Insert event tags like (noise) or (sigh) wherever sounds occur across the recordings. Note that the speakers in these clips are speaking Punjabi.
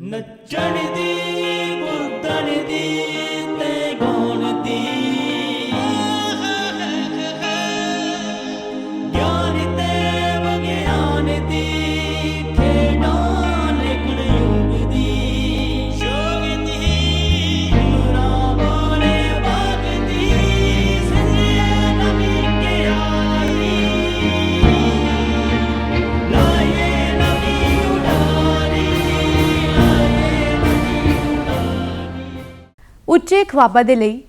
ਨੱਚਣ ਦੀ ਕੁੱਦਣ ਦੀ। ਉੱਚੇ ਖਵਾਬਾਂ ਦੇ ਲਈ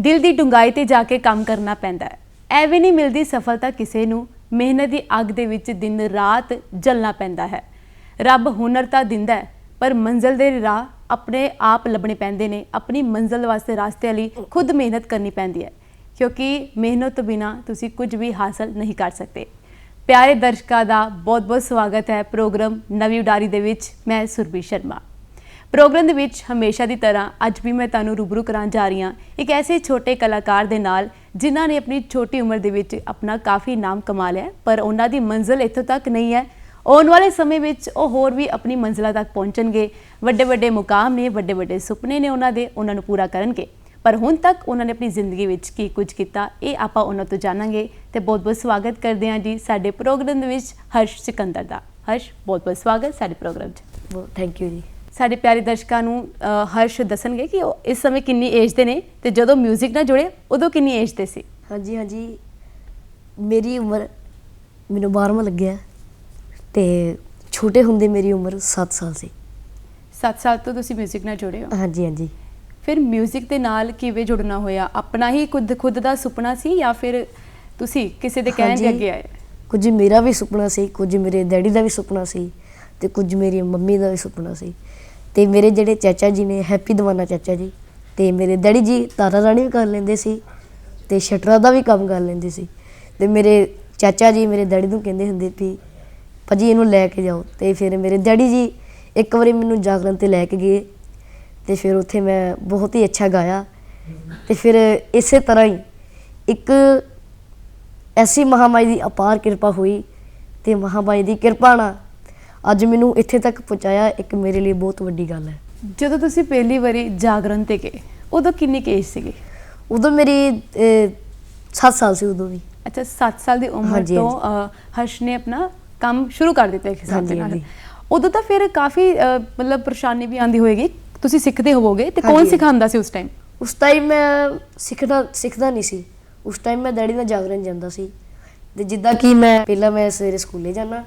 ਦਿਲ ਦੀ ਡੂੰਘਾਈ ਤੇ ਜਾ ਕੇ ਕੰਮ ਕਰਨਾ ਪੈਂਦਾ ਹੈ। ਐਵੇਂ ਨਹੀਂ ਮਿਲਦੀ ਸਫਲਤਾ ਕਿਸੇ ਨੂੰ, ਮਿਹਨਤ ਦੀ ਅੱਗ ਦੇ ਵਿੱਚ ਦਿਨ ਰਾਤ ਜਲਣਾ ਪੈਂਦਾ ਹੈ। ਰੱਬ ਹੁਨਰ ਤਾਂ ਦਿੰਦਾ ਹੈ, ਪਰ ਮੰਜ਼ਲ ਦੇ ਰਾਹ ਆਪਣੇ ਆਪ ਲੱਭਣੇ ਪੈਂਦੇ ਨੇ। ਆਪਣੀ ਮੰਜ਼ਲ ਵਾਸਤੇ ਰਾਸਤੇ ਲਈ ਖੁਦ ਮਿਹਨਤ ਕਰਨੀ ਪੈਂਦੀ ਹੈ, ਕਿਉਂਕਿ ਮਿਹਨਤ ਤੋਂ ਬਿਨਾ ਤੁਸੀਂ ਕੁਝ ਵੀ ਹਾਸਲ ਨਹੀਂ ਕਰ ਸਕਦੇ। ਪਿਆਰੇ ਦਰਸ਼ਕਾਂ ਦਾ ਬਹੁਤ-ਬਹੁਤ ਸਵਾਗਤ ਹੈ ਪ੍ਰੋਗਰਾਮ ਨਵੀਂ ਉਡਾਰੀ ਦੇ ਵਿੱਚ। ਮੈਂ ਸੁਰਭੀ ਸ਼ਰਮਾ। ਪ੍ਰੋਗਰਾਮ ਦੇ ਵਿੱਚ ਹਮੇਸ਼ਾ ਦੀ ਤਰ੍ਹਾਂ ਅੱਜ ਵੀ ਮੈਂ ਤੁਹਾਨੂੰ ਰੂਬਰੂ ਕਰਾਉਣ ਜਾ ਰਹੀ ਹਾਂ। ਇੱਕ ਐਸੇ ਛੋਟੇ ਕਲਾਕਾਰ ਦੇ ਨਾਲ ਜਿਨ੍ਹਾਂ ਨੇ ਆਪਣੀ ਛੋਟੀ ਉਮਰ ਦੇ ਵਿੱਚ ਆਪਣਾ ਕਾਫੀ ਨਾਮ ਕਮਾ ਲਿਆ ਪਰ ਉਹਨਾਂ ਦੀ ਮੰਜ਼ਿਲ ਇੱਥੋਂ ਤੱਕ ਨਹੀਂ ਹੈ। ਆਉਣ ਵਾਲੇ ਸਮੇਂ ਵਿੱਚ ਉਹ ਹੋਰ ਵੀ ਆਪਣੀ ਮੰਜ਼ਿਲਾਂ ਤੱਕ ਪਹੁੰਚਣਗੇ। ਵੱਡੇ ਵੱਡੇ ਮੁਕਾਮ ਨੇ ਵੱਡੇ ਵੱਡੇ ਸੁਪਨੇ ਨੇ ਉਹਨਾਂ ਦੇ, ਉਹਨਾਂ ਨੂੰ ਪੂਰਾ ਕਰਨਗੇ। ਪਰ ਹੁਣ ਤੱਕ ਉਹਨਾਂ ਨੇ ਆਪਣੀ ਜ਼ਿੰਦਗੀ ਵਿੱਚ ਕੀ ਕੁਝ ਕੀਤਾ, ਇਹ ਆਪਾਂ ਉਹਨਾਂ ਤੋਂ ਜਾਣਾਂਗੇ। ਤੇ ਬਹੁਤ-ਬਹੁਤ ਸਵਾਗਤ ਕਰਦੇ ਹਾਂ ਜੀ ਸਾਡੇ ਪ੍ਰੋਗਰਾਮ ਦੇ ਵਿੱਚ ਹਰਸ਼ ਸਿਕੰਦਰ ਦਾ। ਹਰਸ਼, ਬਹੁਤ-ਬਹੁਤ ਸਵਾਗਤ ਸਾਡੇ ਪ੍ਰੋਗਰਾਮ 'ਚ। ਥੈਂਕ ਯੂ ਜੀ। ਸਾਡੇ ਪਿਆਰੇ ਦਰਸ਼ਕਾਂ ਨੂੰ ਅ, ਹਰਸ਼ ਦੱਸਣਗੇ ਕਿ ਉਹ ਇਸ ਸਮੇਂ ਕਿੰਨੀ ਏਜ ਦੇ ਨੇ ਤੇ ਜਦੋਂ 뮤직 ਨਾਲ ਜੁੜੇ ਉਦੋਂ ਕਿੰਨੀ ਏਜ ਦੇ ਸੀ ਹਾਂਜੀ ਹਾਂਜੀ ਮੇਰੀ ਉਮਰ ਮੈਨੂੰ 12ਵਾਂ ਲੱਗਿਆ ਤੇ ਛੋਟੇ ਹੁੰਦੇ ਮੇਰੀ ਉਮਰ 7 ਸਾਲ ਸੀ 7 ਸਾਲ ਤੋਂ ਤੁਸੀਂ 뮤직 ਨਾਲ ਜੁੜੇ ਹੋ ਹਾਂਜੀ ਹਾਂਜੀ ਫਿਰ 뮤직 ਦੇ ਨਾਲ ਕਿਵੇਂ ਜੁੜਨਾ ਹੋਇਆ ਆਪਣਾ ਹੀ ਖੁਦ ਖੁਦ ਦਾ ਸੁਪਨਾ ਸੀ ਜਾਂ ਫਿਰ ਤੁਸੀਂ ਕਿਸੇ ਦੇ ਕਹਿਣ ਦੇ ਹਾਂਜੀ। ਅੱਗੇ ਆਏ ਕੁਝ ਮੇਰਾ ਵੀ ਸੁਪਨਾ ਸੀ ਕੁਝ ਮੇਰੇ ਡੈਡੀ ਦਾ ਵੀ ਸੁਪਨਾ ਸੀ ਤੇ ਕੁਝ ਮੇਰੀ ਮੰਮੀ ਦਾ ਵੀ ਸੁਪਨਾ ਸੀ ਅਤੇ ਮੇਰੇ ਜਿਹੜੇ ਚਾਚਾ ਜੀ ਨੇ, ਹੈਪੀ ਦਵਾਨਾ ਚਾਚਾ ਜੀ ਅਤੇ ਮੇਰੇ ਡੈਡੀ ਜੀ ਤਾਰਾ ਰਾਣੀ ਵੀ ਕਰ ਲੈਂਦੇ ਸੀ ਅਤੇ ਸ਼ਟਰਾਂ ਦਾ ਵੀ ਕੰਮ ਕਰ ਲੈਂਦੇ ਸੀ। ਅਤੇ ਮੇਰੇ ਚਾਚਾ ਜੀ ਮੇਰੇ ਡੈਡੀ ਨੂੰ ਕਹਿੰਦੇ ਹੁੰਦੇ ਵੀ, ਭਾਜੀ ਇਹਨੂੰ ਲੈ ਕੇ ਜਾਓ। ਅਤੇ ਫਿਰ ਮੇਰੇ ਡੈਡੀ ਜੀ ਇੱਕ ਵਾਰੀ ਮੈਨੂੰ ਜਾਗਰਣ ਤੇ ਲੈ ਕੇ ਗਏ ਅਤੇ ਫਿਰ ਉੱਥੇ ਮੈਂ ਬਹੁਤ ਹੀ ਅੱਛਾ ਗਾਇਆ। ਅਤੇ ਫਿਰ ਇਸੇ ਤਰ੍ਹਾਂ ਹੀ ਇੱਕ ਐਸੀ ਮਹਾਮਾਈ ਦੀ ਅਪਾਰ ਕਿਰਪਾ ਹੋਈ ਤੇ ਮਹਾਮਾਈ ਦੀ ਕਿਰਪਾ ਨਾਲ ਅੱਜ ਮੈਨੂੰ ਇੱਥੇ ਤੱਕ ਪਹੁੰਚਾਇਆ ਇੱਕ ਮੇਰੇ ਲਈ ਬਹੁਤ ਵੱਡੀ ਗੱਲ ਹੈ। ਜਦੋਂ ਤੁਸੀਂ ਪਹਿਲੀ ਵਾਰੀ ਜਾਗਰਣ ਤੇ ਗਏ ਉਦੋਂ ਕਿੰਨੀ ਏਜ ਸੀਗੀ? ਉਦੋਂ ਮੇਰੀ 7 ਸਾਲ ਸੀ ਉਦੋਂ ਵੀ। ਅੱਛਾ 7 ਸਾਲ ਦੀ ਉਮਰ ਹਾਂਜੀ, ਤੋਂ ਅ, ਹਰਸ਼ ਨੇ ਆਪਣਾ ਕੰਮ ਸ਼ੁਰੂ ਕਰ ਦਿੱਤਾ ਇੱਕ ਹਿਸਾਬ ਦੇ ਹਾਂਜੀ, ਨਾਲ। ਹਾਂਜੀ। ਉਦੋਂ ਤਾਂ ਫਿਰ ਕਾਫੀ ਅ, ਮਤਲਬ ਪਰੇਸ਼ਾਨੀ ਵੀ ਆਂਦੀ ਹੋਏਗੀ। ਤੁਸੀਂ ਸਿੱਖਦੇ ਹੋਵੋਗੇ ਤੇ ਕੌਣ ਹਾਂਜੀ। ਸਿਖਾਉਂਦਾ ਸੀ ਉਸ ਟਾਈਮ ਉਸ ਟਾਈਮ ਮੈਂ ਸਿੱਖਦਾ ਸਿੱਖਦਾ ਨਹੀਂ ਸੀ। ਉਸ ਟਾਈਮ ਮੈਂ ਡੈਡੀ ਨਾਲ ਜਾਗਰਣ ਜਾਂਦਾ ਸੀ। ਤੇ ਜਿੱਦਾਂ ਕਿ ਮੈਂ ਪਹਿਲਾਂ ਮੈਂ ਸਵੇਰੇ ਸਕੂਲੇ ਜਾਣਾ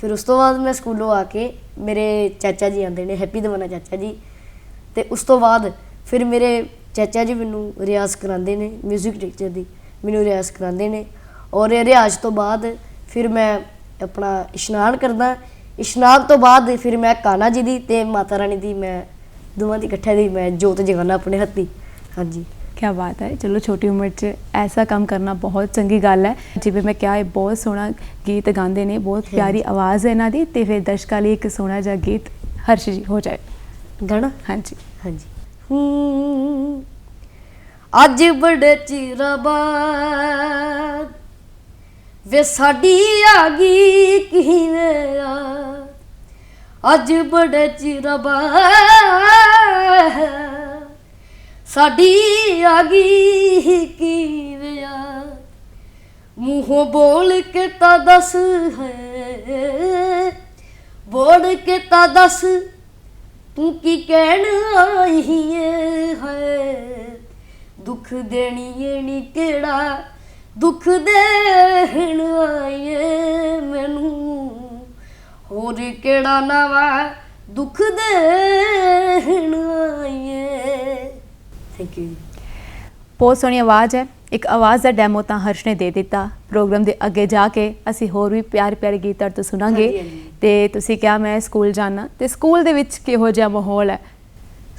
ਫਿਰ ਉਸ ਤੋਂ ਬਾਅਦ ਮੈਂ ਸਕੂਲੋਂ ਆ ਕੇ ਮੇਰੇ ਚਾਚਾ ਜੀ ਆਉਂਦੇ ਨੇ, ਹੈਪੀ ਦਵਾਨਾ ਚਾਚਾ ਜੀ। ਤੇ ਉਸ ਤੋਂ ਬਾਅਦ ਫਿਰ ਮੇਰੇ ਚਾਚਾ ਜੀ ਮੈਨੂੰ ਰਿਆਜ਼ ਕਰਾਉਂਦੇ ਨੇ 뮤직 ਟੀਚਰ ਦੀ ਮੈਨੂੰ ਰਿਆਜ਼ ਕਰਾਉਂਦੇ ਨੇ। ਔਰ ਇਹ ਰਿਆਜ਼ ਤੋਂ ਬਾਅਦ ਫਿਰ ਮੈਂ ਆਪਣਾ ਇਸ਼ਨਾਨ ਕਰਦਾ। ਇਸ਼ਨਾਨ ਤੋਂ ਬਾਅਦ ਫਿਰ ਮੈਂ ਕਾਨਾ ਜੀ ਦੀ ਤੇ ਮਾਤਾ ਰਾਣੀ ਦੀ ਮੈਂ ਦੋਵਾਂ ਦੀ ਇਕੱਠੇ ਦੀ ਮੈਂ ਜੋਤ ਜਗਾਉਣਾ ਆਪਣੇ ਹੱਥੀ। ਹਾਂਜੀ। ਕੀ ਬਾਤ ਹੈ। ਚਲੋ ਛੋਟੀ ਉਮਰ 'ਚ ਐਸਾ ਕੰਮ ਕਰਨਾ ਬਹੁਤ ਚੰਗੀ ਗੱਲ ਹੈ। ਜਿਵੇਂ ਮੈਂ ਕਿਹਾ ਇਹ ਬਹੁਤ ਸੋਹਣਾ ਗੀਤ ਗਾਉਂਦੇ ਨੇ ਬਹੁਤ ਪਿਆਰੀ ਆਵਾਜ਼ ਹੈ ਇਹਨਾਂ ਦੀ ਤੇ ਫਿਰ ਦਰਸ਼ਕਾਂ ਲਈ ਇੱਕ ਸੋਹਣਾ ਜਿਹਾ ਗੀਤ ਹਰਸ਼ ਜੀ ਹੋ ਜਾਏ। ਗਾਣਾ? ਹਾਂਜੀ। ਹਾਂਜੀ। ਹੂੰ ਅੱਜ ਬੜੇ ਚਿਰਾਂ ਬਾਅਦ ਵੇ ਸਾਡੀ ਆ ਗਈ ਕਿਵੇਂ ਆ ਅੱਜ ਬੜੇ ਚਿਰਾਂ ਬਾਅਦ ਸਾਡੀ ਆ ਗਈ ਕਿਵੇਂ ਮੂੰਹੋਂ ਬੋਲ ਕੇ ਤਾਂ ਦੱਸ ਹੈ, ਬੋਲ ਕੇ ਤਾਂ ਦੱਸ, ਤੂੰ ਕੀ ਕਹਿਣ ਆਈ ਏ ਹੈ? ਦੁੱਖ ਦੇਣੀ ਏ ਨੀ ਕਿਹੜਾ, ਦੁੱਖ ਦੇਣ ਆਈ ਏ ਮੈਨੂੰ। ਹੋਰ ਕਿਹੜਾ ਨਵਾਂ ਦੁੱਖ ਦੇਣ ਆਈ ਏ? ਥੈਂਕ ਯੂ ਬਹੁਤ ਸੋਹਣੀ ਆਵਾਜ਼ ਹੈ। ਇੱਕ ਆਵਾਜ਼ ਦਾ ਡੈਮੋ ਤਾਂ ਹਰਸ਼ ਨੇ ਦੇ ਦਿੱਤਾ। ਪ੍ਰੋਗਰਾਮ ਦੇ ਅੱਗੇ ਜਾ ਕੇ ਅਸੀਂ ਹੋਰ ਵੀ ਪਿਆਰੇ ਪਿਆਰੇ ਗੀਤ ਤੁਹਾਡੇ ਤੋਂ ਸੁਣਾਂਗੇ। ਹਾਂਜੀ, ਹਾਂਜੀ। ਤੇ ਤੁਸੀਂ ਕਿਹਾ ਮੈਂ ਸਕੂਲ ਜਾਣਾ। ਤੇ ਸਕੂਲ ਦੇ ਵਿੱਚ ਕਿਹੋ ਜਿਹਾ ਮਾਹੌਲ ਹੈ?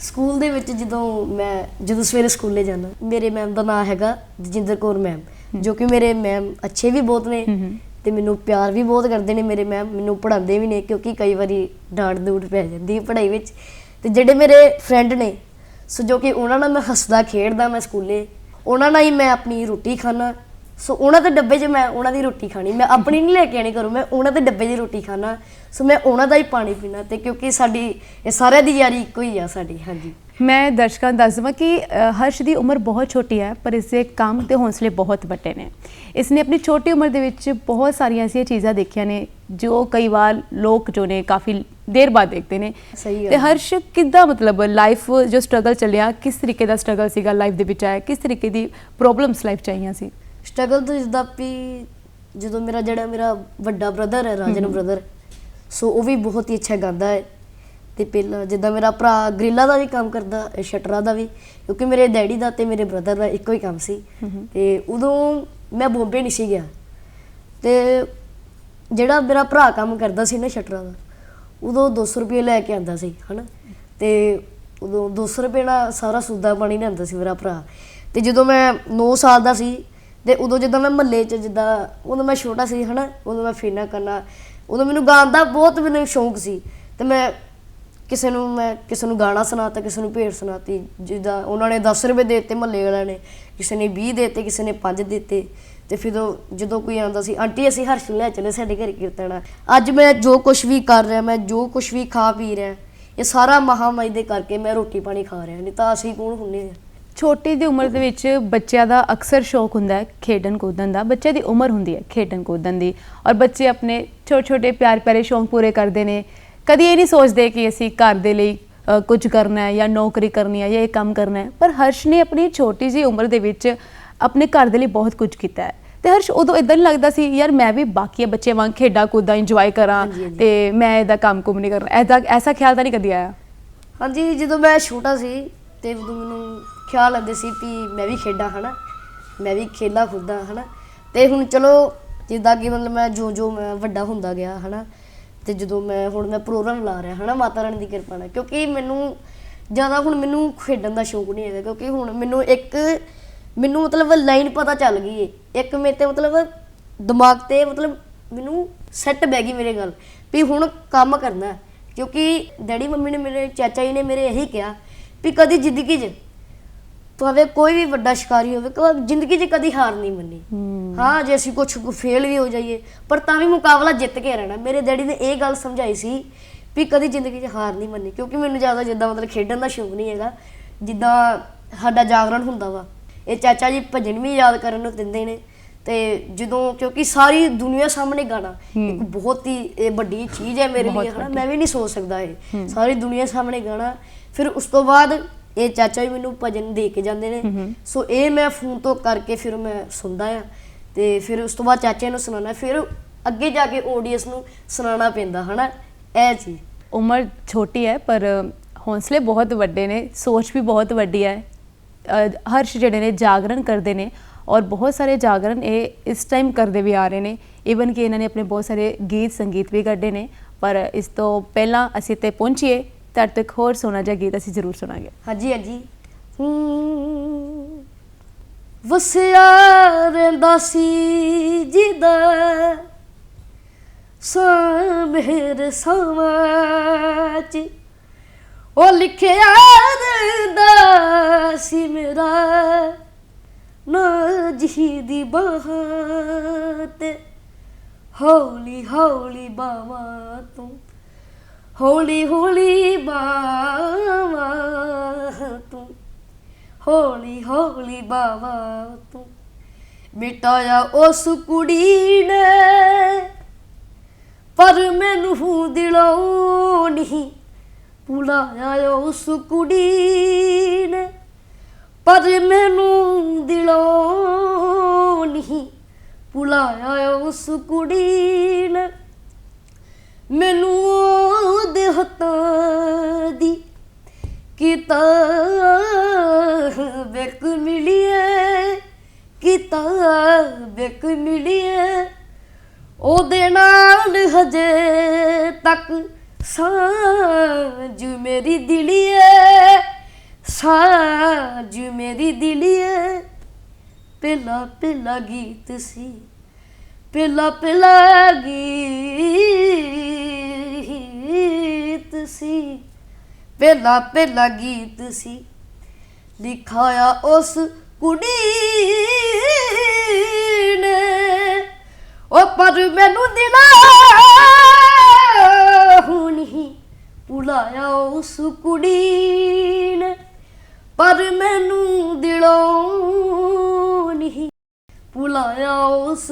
ਸਕੂਲ ਦੇ ਵਿੱਚ ਜਦੋਂ ਮੈਂ ਜਦੋਂ ਸਵੇਰੇ ਸਕੂਲੇ ਜਾਣਾ ਮੇਰੇ ਮੈਮ ਦਾ ਨਾਮ ਹੈਗਾ ਜਜਿੰਦਰ ਕੌਰ ਮੈਮ ਜੋ ਕਿ ਮੇਰੇ ਮੈਮ ਅੱਛੇ ਵੀ ਬਹੁਤ ਨੇ ਹਮ ਹਮ। ਤੇ ਮੈਨੂੰ ਪਿਆਰ ਵੀ ਬਹੁਤ ਕਰਦੇ ਨੇ ਮੇਰੇ ਮੈਮ ਮੈਨੂੰ ਪੜ੍ਹਾਉਂਦੇ ਵੀ ਨੇ ਕਿਉਂਕਿ ਕਈ ਵਾਰੀ ਡਾਂਟ ਦੂਟ ਪੈ ਜਾਂਦੀ ਹੈ ਪੜ੍ਹਾਈ ਵਿੱਚ। ਤੇ ਜਿਹੜੇ ਮੇਰੇ ਫਰੈਂਡ ਨੇ ਸੋ ਜੋ ਕਿ ਉਹਨਾਂ ਨਾਲ ਮੈਂ ਹੱਸਦਾ, ਖੇਡਦਾ ਮੈਂ ਸਕੂਲੇ, ਉਹਨਾਂ ਨਾਲ ਹੀ ਮੈਂ ਆਪਣੀ ਰੋਟੀ ਖਾਣਾ ਸੋ ਉਹਨਾਂ ਦੇ ਡੱਬੇ 'ਚ ਮੈਂ ਉਹਨਾਂ ਦੀ ਰੋਟੀ ਖਾਣੀ। ਮੈਂ ਆਪਣੀ ਨਹੀਂ ਲੈ ਕੇ ਆਣੀ ਘਰੋਂ, ਮੈਂ ਉਹਨਾਂ ਦੇ ਡੱਬੇ 'ਚ ਰੋਟੀ ਖਾਣਾ ਸੋ ਮੈਂ ਉਹਨਾਂ ਦਾ ਹੀ ਪਾਣੀ ਪੀਣਾ ਤੇ ਕਿਉਂਕਿ ਸਾਡੀ, ਇਹ ਸਾਰਿਆਂ ਦੀ ਯਾਰੀ ਇੱਕੋ ਹੀ ਆ ਸਾਡੀ, ਹਾਂਜੀ। ਮੈਂ ਦਰਸ਼ਕਾਂ ਨੂੰ ਦੱਸ ਦੇਵਾਂ ਕਿ ਹਰਸ਼ ਦੀ ਉਮਰ ਬਹੁਤ ਛੋਟੀ ਹੈ ਪਰ ਇਸ ਦੇ ਕੰਮ ਤੇ ਹੌਸਲੇ ਬਹੁਤ ਵੱਡੇ ਨੇ। ਇਸ ਨੇ ਆਪਣੀ ਛੋਟੀ ਉਮਰ ਦੇ ਵਿੱਚ ਬਹੁਤ ਸਾਰੀਆਂ ਐਸੀਆਂ ਚੀਜ਼ਾਂ ਦੇਖੀਆਂ ਨੇ ਜੋ ਕਈ ਵਾਰ ਲੋਕ ਜੋ ਨੇ ਕਾਫੀ ਦੇਰ ਬਾਅਦ ਦੇਖਦੇ ਨੇ। ਸਹੀ ਗੱਲ ਤੇ ਹੈ। ਹਰਸ਼ ਕਿੱਦਾਂ ਮਤਲਬ ਲਾਈਫ ਜੋ ਸਟਰਗਲ ਚੱਲਿਆ ਕਿਸ ਤਰੀਕੇ ਦਾ ਸਟਰਗਲ ਸੀਗਾ ਲਾਈਫ ਦੇ ਵਿੱਚ ਆਇਆ ਕਿਸ ਤਰੀਕੇ ਦੀ ਪ੍ਰੋਬਲਮਸ ਲਾਈਫ ਚ ਆਈਆਂ ਸੀ? ਸਟਰਗਲ ਤਾਂ ਜਿੱਦਾਂ ਵੀ ਜਦੋਂ ਮੇਰਾ ਜਿਹੜਾ ਮੇਰਾ ਵੱਡਾ ਬ੍ਰਦਰ ਹੈ ਰਾਜਨ ਬ੍ਰਦਰ ਸੋ ਉਹ ਵੀ ਬਹੁਤ ਹੀ ਅੱਛਾ ਗਾਉਂਦਾ ਹੈ। ਤੇ ਪਹਿਲਾਂ ਜਿੱਦਾਂ ਮੇਰਾ ਭਰਾ ਗ੍ਰਿਲਾਂ ਦਾ ਵੀ ਕੰਮ ਕਰਦਾ ਸ਼ਟਰਾਂ ਦਾ ਵੀ ਕਿਉਂਕਿ ਮੇਰੇ ਡੈਡੀ ਦਾ ਤੇ ਮੇਰੇ ਬ੍ਰਦਰ ਦਾ ਇੱਕੋ ਹੀ ਕੰਮ ਸੀ। ਤੇ ਉਦੋਂ ਮੈਂ ਬੰਬੇ ਨਹੀਂ ਸੀ ਗਿਆ। ਤੇ ਜਿਹੜਾ ਮੇਰਾ ਭਰਾ ਕੰਮ ਕਰਦਾ ਸੀ ਨਾ ਸ਼ਟਰਾਂ ਦਾ ਉਦੋਂ 200 ਰੁਪਏ ਲੈ ਕੇ ਆਂਦਾ ਸੀ ਹਨਾ? ਤੇ ਉਦੋਂ 200 ਰੁਪਏ ਨਾਲ ਸਾਰਾ ਸੌਦਾ ਪਾਣੀ ਲਿਆਂਦਾ ਸੀ ਮੇਰਾ ਭਰਾ। ਤੇ ਜਦੋਂ ਮੈਂ 9 ਸਾਲ ਦਾ ਸੀ ਤੇ ਉਦੋਂ ਜਦੋਂ ਮੈਂ ਮਹੱਲੇ 'ਚ ਜਿੱਦਾਂ ਉਦੋਂ ਮੈਂ ਛੋਟਾ ਸੀ ਹਨਾ? ਉਦੋਂ ਮੈਂ ਫੀਨਾ ਕਰਨਾ ਉਦੋਂ ਮੈਨੂੰ ਗਾਉਣ ਦਾ ਬਹੁਤ ਮੈਨੂੰ ਸ਼ੌਂਕ ਸੀ। ਤੇ ਮੈਂ ਕਿਸੇ ਨੂੰ ਮੈਂ ਕਿਸੇ ਨੂੰ ਗਾਣਾ ਸੁਣਾਤਾ, ਕਿਸੇ ਨੂੰ ਭੇਟ ਸੁਣਾਤੀ, ਜਿੱਦਾਂ ਉਹਨਾਂ ਨੇ 10 ਰੁਪਏ ਦੇ ਦਿੱਤੇ ਮਹੱਲੇ ਵਾਲਿਆਂ ਨੇ, ਕਿਸੇ ਨੇ 20 ਦੇ ਦਿੱਤੇ, ਕਿਸੇ ਨੇ 5 ਦਿੱਤੇ। ਤੇ ਫਿਰ ਜਦੋਂ- ਜਦੋਂ ਕੋਈ ਆਉਂਦਾ ਸੀ, ਆਂਟੀ, ਅਸੀਂ ਹਰਸ਼ ਨੂੰ ਲੈ ਚੱਲੇ, ਸਾਡੇ ਘਰ ਕੀਰਤਨ ਆ ਅੱਜ ਮੈਂ ਜੋ ਕੁਝ ਵੀ ਕਰ ਰਿਹਾ, ਮੈਂ ਜੋ ਕੁਝ ਵੀ ਖਾ ਪੀ ਰਿਹਾ, ਇਹ ਸਾਰਾ ਮਹਾਮਾਈ ਦੇ ਕਰਕੇ ਮੈਂ ਰੋਟੀ ਪਾਣੀ ਖਾ ਰਿਹਾ, ਨਹੀਂ ਤਾਂ ਅਸੀਂ ਕੌਣ ਹੁੰਨੇ ਆ? ਛੋਟੀ ਦੀ ਉਮਰ ਦੇ ਵਿੱਚ ਬੱਚਿਆਂ ਦਾ ਅਕਸਰ ਸ਼ੌਕ ਹੁੰਦਾ ਹੈ ਖੇਡਣ ਕੁੱਦਣ ਦਾ। ਬੱਚੇ ਦੀ ਉਮਰ ਹੁੰਦੀ ਹੈ ਖੇਡਣ ਕੁੱਦਣ ਦੀ। ਔਰ ਬੱਚੇ ਆਪਣੇ ਛੋਟੇ ਛੋਟੇ ਪਿਆਰ ਪਿਆਰੇ ਸ਼ੌਕ ਪੂਰੇ ਕਰਦੇ ਨੇ। ਕਦੀ ਇਹ ਨਹੀਂ ਸੋਚਦੇ ਕਿ ਅਸੀਂ ਘਰ ਦੇ ਲਈ ਅ, ਕੁਝ ਕਰਨਾ ਹੈ ਜਾਂ ਨੌਕਰੀ ਕਰਨੀ ਹੈ ਜਾਂ ਇਹ ਕੰਮ ਕਰਨਾ ਹੈ। ਪਰ ਹਰਸ਼ ਨੇ ਆਪਣੀ ਛੋਟੀ ਜਿਹੀ ਉਮਰ ਦੇ ਵਿੱਚ ਆਪਣੇ ਘਰ ਦੇ ਲਈ ਬਹੁਤ ਕੁਝ ਕੀਤਾ ਹੈ। ਤੇ ਹਰਸ਼ ਉਦੋਂ ਇਦਾਂ ਨਹੀਂ ਲੱਗਦਾ ਸੀ ਯਾਰ ਮੈਂ ਵੀ ਬਾਕੀ ਬੱਚੇ ਵਾਂਗ ਖੇਡਾਂ ਕੁੱਦਾਂ ਇੰਜੋਏ ਕਰਾਂ। ਤੇ ਮੈਂ ਇਹਦਾ ਕੰਮ ਕੁਮ ਨਹੀਂ ਕਰਨਾ। ਐਸਾ ਐਸਾ ਖਿਆਲ ਤਾਂ ਨਹੀਂ ਕਦੀ ਆਇਆ? ਹਾਂਜੀ ਜਦੋਂ ਮੈਂ ਛੋਟਾ ਸੀ ਤੇ ਉਦੋਂ ਮੈਨੂੰ ਖਿਆਲ ਆਉਂਦੇ ਸੀ ਵੀ ਮੈਂ ਵੀ ਖੇਡਾਂ ਹਨਾ? ਮੈਂ ਵੀ ਖੇਲਾਂ ਖੁੱਦਾਂ ਹਨਾ? ਤੇ ਹੁਣ ਚਲੋ ਜਿੱਦਾਂ ਕਿ ਮਤਲਬ ਮੈਂ ਜੋ ਜੋ ਮੈਂ ਵੱਡਾ ਹੁੰਦਾ ਗਿਆ ਹਨਾ? ਤੇ ਜਦੋਂ ਮੈਂ ਹੁਣ ਮੈਂ ਪ੍ਰੋਗਰਾਮ ਲਾ ਰਿਹਾ, ਹਨਾ, ਮਾਤਾ ਰਾਣੀ ਦੀ ਕਿਰਪਾ ਨਾਲ, ਕਿਉਂਕਿ ਮੈਨੂੰ ਜ਼ਿਆਦਾ ਹੁਣ ਮੈਨੂੰ ਖੇਡਣ ਦਾ ਸ਼ੌਂਕ ਨਹੀਂ ਹੈਗਾ, ਕਿਉਂਕਿ ਹੁਣ ਮੈਨੂੰ ਇੱਕ, ਮੈਨੂੰ ਮਤਲਬ ਲਾਈਨ ਪਤਾ ਚੱਲ ਗਈ ਏ। ਇੱਕ ਮੇਰੇ ਤੇ ਮਤਲਬ ਦਿਮਾਗ ਤੇ ਮਤਲਬ ਮੈਨੂੰ ਸੈੱਟ ਬਹਿ ਗਈ ਮੇਰੇ ਗੱਲ, ਵੀ ਹੁਣ ਕੰਮ ਕਰਨਾ। ਕਿਉਂਕਿ ਡੈਡੀ ਮੰਮੀ ਨੇ ਮੇਰੇ, ਚਾਚਾ ਜੀ ਨੇ ਮੇਰੇ ਇਹੀ ਕਿਹਾ ਵੀ ਕਦੀ ਜ਼ਿੰਦਗੀ 'ਚ ਭਾਵੇਂ ਕੋਈ ਵੀ ਵੱਡਾ ਸ਼ਿਕਾਰੀ ਹੋਵੇ ਕਦੇ ਜ਼ਿੰਦਗੀ 'ਚ ਕਦੀ ਹਾਰ ਨਹੀਂ ਮੰਨੀ। ਹਾਂ। ਜੇ ਅਸੀਂ ਕੁਝ ਫੇਲ ਵੀ ਹੋ ਜਾਈਏ ਪਰ ਤਾਂ ਵੀ ਮੁਕਾਬਲਾ ਜਿੱਤ ਕੇ ਰਹਿਣਾ। ਮੇਰੇ ਡੈਡੀ ਨੇ ਇਹ ਗੱਲ ਸਮਝਾਈ ਸੀ ਵੀ ਕਦੀ ਜ਼ਿੰਦਗੀ 'ਚ ਹਾਰ ਨਹੀਂ ਮੰਨੀ ਕਿਉਂਕਿ ਮੈਨੂੰ ਜ਼ਿਆਦਾ ਜਿੱਦਾਂ ਮਤਲਬ ਖੇਡਣ ਦਾ ਸ਼ੌਕ ਨਹੀਂ ਹੈਗਾ। ਜਿੱਦਾਂ ਸਾਡਾ ਜਾਗਰਣ ਹੁੰਦਾ ਵਾ ਇਹ ਚਾਚਾ ਜੀ ਭਜਨ ਵੀ ਯਾਦ ਕਰਨ ਨੂੰ ਦਿੰਦੇ ਨੇ। ਤੇ ਜਦੋਂ ਕਿਉਂਕਿ ਸਾਰੀ ਦੁਨੀਆ ਸਾਹਮਣੇ ਗਾਣਾ ਇੱਕ ਬਹੁਤ ਹੀ ਇਹ ਵੱਡੀ ਚੀਜ਼ ਹੈ ਮੇਰੇ ਲਈ ਹਨਾ? ਮੈਂ ਵੀ ਨਹੀਂ ਸੋਚ ਸਕਦਾ ਇਹ। ਸਾਰੀ ਦੁਨੀਆ ਸਾਹਮਣੇ ਗਾਣਾ। ਫਿਰ ਉਸ ਤੋਂ ਬਾਅਦ ਇਹ ਚਾਚਾ ਜੀ ਮੈਨੂੰ ਭਜਨ ਦੇ ਕੇ ਜਾਂਦੇ ਨੇ। ਸੋ ਇਹ ਮੈਂ ਫੋਨ ਤੋਂ ਕਰਕੇ ਫਿਰ ਮੈਂ ਸੁਣਦਾ ਆ ਤੇ ਫਿਰ ਉਸ ਤੋਂ ਬਾਅਦ ਚਾਚੇ ਨੂੰ ਸੁਣਾਉਣਾ ਫਿਰ ਅੱਗੇ ਜਾ ਕੇ ਆਡੀਅנס ਨੂੰ ਸੁਣਾਉਣਾ ਪੈਂਦਾ ਹਨਾ? ਇਹ ਚੀਜ਼। ਉਮਰ ਛੋਟੀ ਹੈ ਪਰ ਹੌਸਲੇ ਬਹੁਤ ਵੱਡੇ ਨੇ ਸੋਚ ਵੀ ਬਹੁਤ ਵੱਡੀ ਹੈ। ਹਰਸ਼ ਜਿਹੜੇ ਨੇ ਜਾਗਰਣ ਕਰਦੇ ਨੇ ਔਰ ਬਹੁਤ ਸਾਰੇ ਜਾਗਰਣ ਇਹ ਇਸ ਟਾਈਮ ਕਰਦੇ ਵੀ ਆ ਰਹੇ ਨੇ। ਈਵਨ ਕਿ ਇਹਨਾਂ ਨੇ ਆਪਣੇ ਬਹੁਤ ਸਾਰੇ ਗੀਤ ਸੰਗੀਤ ਵੀ ਕੱਢੇ ਨੇ ਪਰ ਇਸ ਤੋਂ ਪਹਿਲਾਂ ਅਸੀਂ ਤੇ ਪਹੁੰਚੀਏ। ਤੁਹਾਡੇ ਤੋਂ ਇੱਕ ਹੋਰ ਸੋਨਾ ਜਿਹਾ ਗੀਤ ਅਸੀਂ ਜ਼ਰੂਰ ਸੁਣਾਂਗੇ। ਹਾਂਜੀ ਹਾਂਜੀ। ਵਸਿਆ ਰਹਿੰਦਾ ਸੀ ਜਿਹਦਾ ਸਾਮੇਰ ਸਮਾਚ ਉਹ ਲਿਖਿਆ ਰਹਿੰਦਾ ਸੀ ਮੇਰਾ ਨਾ ਜੀ ਦੀ ਬਾਹਾਂ ਤੇ ਹੌਲੀ ਹੌਲੀ ਬਾਵਾ ਤੂੰ ਹੌਲੀ ਹੌਲੀ ਬਾਵਾ ਤੂੰ। ਹੌਲੀ ਹੌਲੀ ਬਾਵਾ ਤੂੰ। ਮਿਟਾਇਆ ਉਸ ਕੁੜੀ ਨੇ, ਪਰ ਮੈਨੂੰ ਦਿਲੋਂ ਨਹੀਂ ਭੁਲਾਇਆ ਉਸ ਕੁੜੀ ਨੇ। ਪਰ ਮੈਨੂੰ ਦਿਲੋਂ ਨਹੀਂ ਭੁਲਾਇਆ ਉਸ ਕੁੜੀ ਨੇ। ਮੈਨੂੰ ਉਹਦੇ ਹੱਥਾਂ ਦੀ ਕਿਤਾਬ ਇੱਕ ਮਿਲੀ ਏ ਕਿਤਾਬ ਇੱਕ ਮਿਲੀ ਏ ਉਹਦੇ ਨਾਲ ਹਜੇ ਤੱਕ ਸਾਂਝ ਮੇਰੀ ਦਿਲੀਏ ਸਾਂਝ ਮੇਰੀ ਦਿਲੀਏ ਪਹਿਲਾ ਪਹਿਲਾ ਗੀਤ ਸੀ। ਪਹਿਲਾ ਪਿਲਾ ਗੀਤ ਸੀ। ਪਹਿਲਾ ਪਹਿਲਾ ਗੀਤ ਸੀ। ਲਿਖਾਇਆ ਉਸ ਕੁੜੀ ਉਹ ਪਰ ਮੈਨੂੰ ਦਿਲਾ ਹੁਣੀ ਭੁਲਾਇਆ ਉਸ ਕੁੜੀ ਨੇ। ਪਰ ਮੈਨੂੰ ਦਿਲੋਂ ਨਹੀਂ ਭੁਲਾਇਆ ਉਸ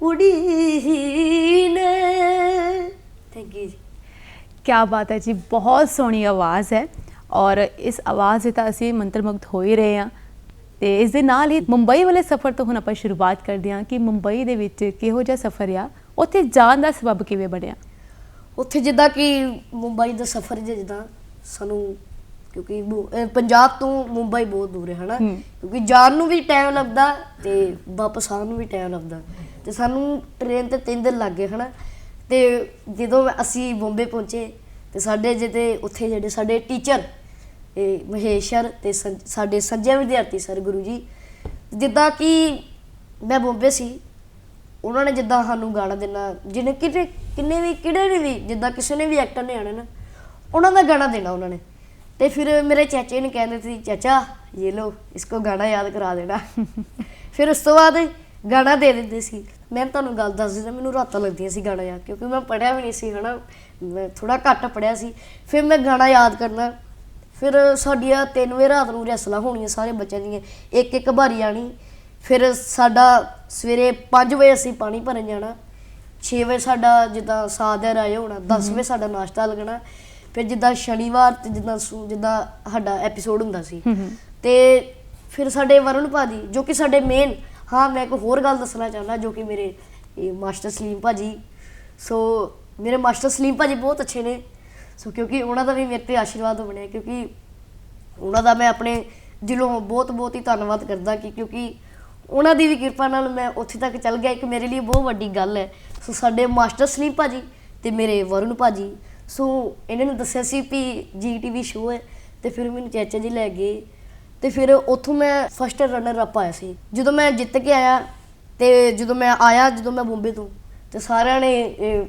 ਕੁੜੀ ਨੇ ਥੈਂਕ ਯੂ ਜੀ। ਕਿਆ ਬਾਤ ਹੈ ਜੀ ਬਹੁਤ ਸੋਹਣੀ ਆਵਾਜ਼ ਹੈ ਔਰ ਇਸ ਆਵਾਜ਼ ਦੇ ਤਾਂ ਅਸੀਂ ਮੰਤਰਮੁਗਧ ਹੋ ਹੀ ਰਹੇ ਹਾਂ ਤੇ ਇਸ ਦੇ ਨਾਲ ਹੀ ਮੁੰਬਈ ਵਾਲੇ ਸਫ਼ਰ ਤੋਂ ਹੁਣ ਆਪਾਂ ਸ਼ੁਰੂਆਤ ਕਰਦੇ ਹਾਂ ਕਿ ਮੁੰਬਈ ਦੇ ਵਿੱਚ ਕਿਹੋ ਜਿਹਾ ਸਫ਼ਰ ਆ ਉੱਥੇ ਜਾਣ ਦਾ ਸਬਬ ਕਿਵੇਂ ਬਣਿਆ? ਉੱਥੇ ਜਿੱਦਾਂ ਕਿ ਮੁੰਬਈ ਦਾ ਸਫ਼ਰ ਜਿੱਦਾਂ ਸਾਨੂੰ ਕਿਉਂਕਿ ਪੰਜਾਬ ਤੋਂ ਮੁੰਬਈ ਬਹੁਤ ਦੂਰ ਹੈ ਹਨਾ। ਕਿਉਂਕਿ ਜਾਣ ਨੂੰ ਵੀ ਟਾਈਮ ਲੱਗਦਾ ਤੇ ਵਾਪਸ ਆਉਣ ਨੂੰ ਵੀ ਟਾਈਮ ਲੱਗਦਾ ਤੇ ਸਾਨੂੰ ਟ੍ਰੇਨ ਤੇ 3 ਦਿਨ ਲੱਗ ਗਏ, ਹਨਾ? ਤੇ ਜਦੋਂ ਅਸੀਂ ਬੰਬੇ ਪਹੁੰਚੇ, ਤੇ ਸਾਡੇ ਜਿਹਦੇ ਉੱਥੇ ਜਿਹੜੇ ਸਾਡੇ ਟੀਚਰ ਇਹ ਮਹੇਸ਼ਰ ਤੇ ਸੰ- ਸਾਡੇ ਸੰਜੇ ਵਿਦਿਆਰਥੀ ਸਰ ਗੁਰੂ ਜੀ, ਜਿੱਦਾਂ ਕਿ ਮੈਂ ਬੰਬੇ ਸੀ, ਉਹਨਾਂ ਨੇ ਜਿੱਦਾਂ ਸਾਨੂੰ ਗਾਣਾ ਦੇਣਾ, ਜਿਹਨੇ ਕਿਤੇ ਕਿੰਨੇ ਵੀ, ਕਿਹੜੇ ਨੇ ਵੀ ਜਿੱਦਾਂ ਕਿਸੇ ਨੇ ਵੀ ਐਕਟਰ ਨੇ ਆਣਾ ਨਾ, ਉਹਨਾਂ ਦਾ ਗਾਣਾ ਦੇਣਾ ਉਹਨਾਂ ਨੇ। ਤੇ ਫਿਰ ਮੇਰੇ ਚਾਚੇ ਨੇ ਕਹਿੰਦੇ ਸੀ ਚਾਚਾ, ਇਹ ਲੋ ਇਸਕੋ ਗਾਣਾ ਯਾਦ ਕਰਾ ਦੇਣਾ। (laughs) ਫਿਰ ਉਸ ਤੋਂ ਬਾਅਦ ਗਾਣਾ ਦੇ ਦਿੰਦੇ ਸੀ। ਮੈਂ ਤੁਹਾਨੂੰ ਗੱਲ ਦੱਸ ਦਿੰਦਾ ਮੈਨੂੰ ਰਾਤਾਂ ਲੱਗਦੀਆਂ ਸੀ ਗਾਣਾ ਯਾਦ ਕਿਉਂਕਿ ਮੈਂ ਪੜਿਆ ਵੀ ਨਹੀਂ ਸੀ ਹਨਾ। ਮੈਂ ਥੋੜਾ ਘੱਟ ਪੜਿਆ ਸੀ। ਫਿਰ ਮੈਂ ਗਾਣਾ ਯਾਦ ਕਰਨਾ ਫਿਰ ਸਾਡੀਆਂ ਤਿੰਨ ਵਜੇ ਰਾਤ ਨੂੰ ਰਿਹਰਸਲਾਂ ਹੋਣੀਆਂ ਸਾਰੇ ਬੱਚਿਆਂ ਦੀਆਂ। ਇੱਕ ਇੱਕ ਵਾਰੀ ਆਣੀ ਫਿਰ ਸਾਡਾ ਸਵੇਰੇ 5 ਵਜੇ ਅਸੀਂ ਪਾਣੀ ਭਰਨ ਜਾਣਾ 6 ਵਜੇ ਸਾਡਾ ਜਿੱਦਾਂ ਸਾਦਰ ਆਏ ਹੋਣਾ 10 ਵਜੇ ਸਾਡਾ ਨਾਸ਼ਤਾ ਲੱਗਣਾ ਫਿਰ ਜਿੱਦਾਂ ਸ਼ਨੀਵਾਰ ਤੇ ਜਿੱਦਾਂ ਸੁ- ਜਿੱਦਾਂ ਸਾਡਾ ਐਪੀਸੋਡ ਹੁੰਦਾ ਸੀ। ਤੇ ਫਿਰ ਸਾਡੇ ਵਰੁਣ ਭਾਜੀ ਜੋ ਕਿ ਸਾਡੇ ਮੇਨ ਹਾਂ, ਮੈਂ ਇੱਕ ਹੋਰ ਗੱਲ ਦੱਸਣਾ ਚਾਹੁੰਦਾ ਜੋ ਕਿ ਮੇਰੇ, ਇਹ ਮਾਸਟਰ ਸਲੀਮ ਭਾਜੀ, ਸੋ ਮੇਰੇ ਮਾਸਟਰ ਸਲੀਮ ਭਾਜੀ ਬਹੁਤ ਅੱਛੇ ਨੇ। ਸੋ ਕਿਉਂਕਿ ਉਹਨਾਂ ਦਾ ਵੀ ਮੇਰੇ ਤੇ ਆਸ਼ੀਰਵਾਦ ਬਣਿਆ, ਕਿਉਂਕਿ ਉਹਨਾਂ ਦਾ ਮੈਂ ਆਪਣੇ ਦਿਲੋਂ ਬਹੁਤ ਬਹੁਤ ਹੀ ਧੰਨਵਾਦ ਕਰਦਾ ਕਿ ਕਿਉਂਕਿ ਉਹਨਾਂ ਦੀ ਵੀ ਕਿਰਪਾ ਨਾਲ ਮੈਂ ਉੱਥੇ ਤੱਕ ਚੱਲ ਗਿਆ। ਇੱਕ ਮੇਰੇ ਲਈ ਬਹੁਤ ਵੱਡੀ ਗੱਲ ਹੈ। ਸੋ ਸਾਡੇ ਮਾਸਟਰ ਸਲੀਮ ਭਾਜੀ ਤੇ ਮੇਰੇ ਵਰੁਣ ਭਾਜੀ, ਸੋ ਇਹਨਾਂ ਨੂੰ ਦੱਸਿਆ ਸੀ ਵੀ ਜੀਟੀਵੀ ਸ਼ੋਅ ਹੈ ਤੇ ਫਿਰ ਮੈਨੂੰ ਚਾਚਾ ਜੀ ਲੈ ਗਏ। ਤੇ ਫਿਰ ਉੱਥੋਂ ਮੈਂ ਫਸਟ ਰਨਰ ਅਪ ਆਇਆ ਸੀ। ਜਦੋਂ ਮੈਂ ਜਿੱਤ ਕੇ ਆਇਆ ਤੇ ਜਦੋਂ ਮੈਂ ਆਇਆ ਜਦੋਂ ਮੈਂ ਬੰਬੇ ਤੋਂ ਤੇ ਸਾਰਿਆਂ ਨੇ ਇਹ,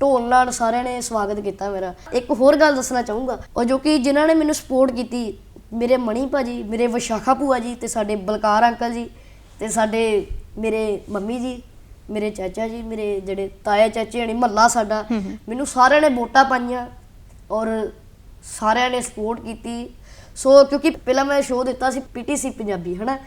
ਢੋਲ ਨਾਲ ਸਾਰਿਆਂ ਨੇ ਸਵਾਗਤ ਕੀਤਾ ਮੇਰਾ। ਇੱਕ ਹੋਰ ਗੱਲ ਦੱਸਣਾ ਚਾਹੂੰਗਾ ਉਹ ਜੋ ਕਿ ਜਿਨ੍ਹਾਂ ਨੇ ਮੈਨੂੰ ਸਪੋਰਟ ਕੀਤੀ ਮੇਰੇ ਮਣੀ ਭਾਜੀ ਮੇਰੇ ਵਿਸ਼ਾਖਾ ਭੂਆ ਜੀ ਤੇ ਸਾਡੇ ਬਲਕਾਰ ਅੰਕਲ ਜੀ ਤੇ ਸਾਡੇ ਮੇਰੇ ਮੰਮੀ ਜੀ ਮੇਰੇ ਚਾਚਾ ਜੀ ਮੇਰੇ ਜਿਹੜੇ ਤਾਇਆ ਚਾਚੇ ਹਣੀ ਮਹੱਲਾ ਸਾਡਾ ਮੈਨੂੰ ਸਾਰਿਆਂ ਨੇ ਵੋਟਾਂ ਪਾਈਆਂ ਔਰ ਸਾਰਿਆਂ ਨੇ ਸਪੋਰਟ ਕੀਤੀ। ਸੋ ਕਿਉਂਕਿ ਪਹਿਲਾਂ ਮੈਂ ਸ਼ੋਅ ਦਿੱਤਾ ਸੀ ਪੀਟੀਸੀ ਪੰਜਾਬੀ ਹਨਾ?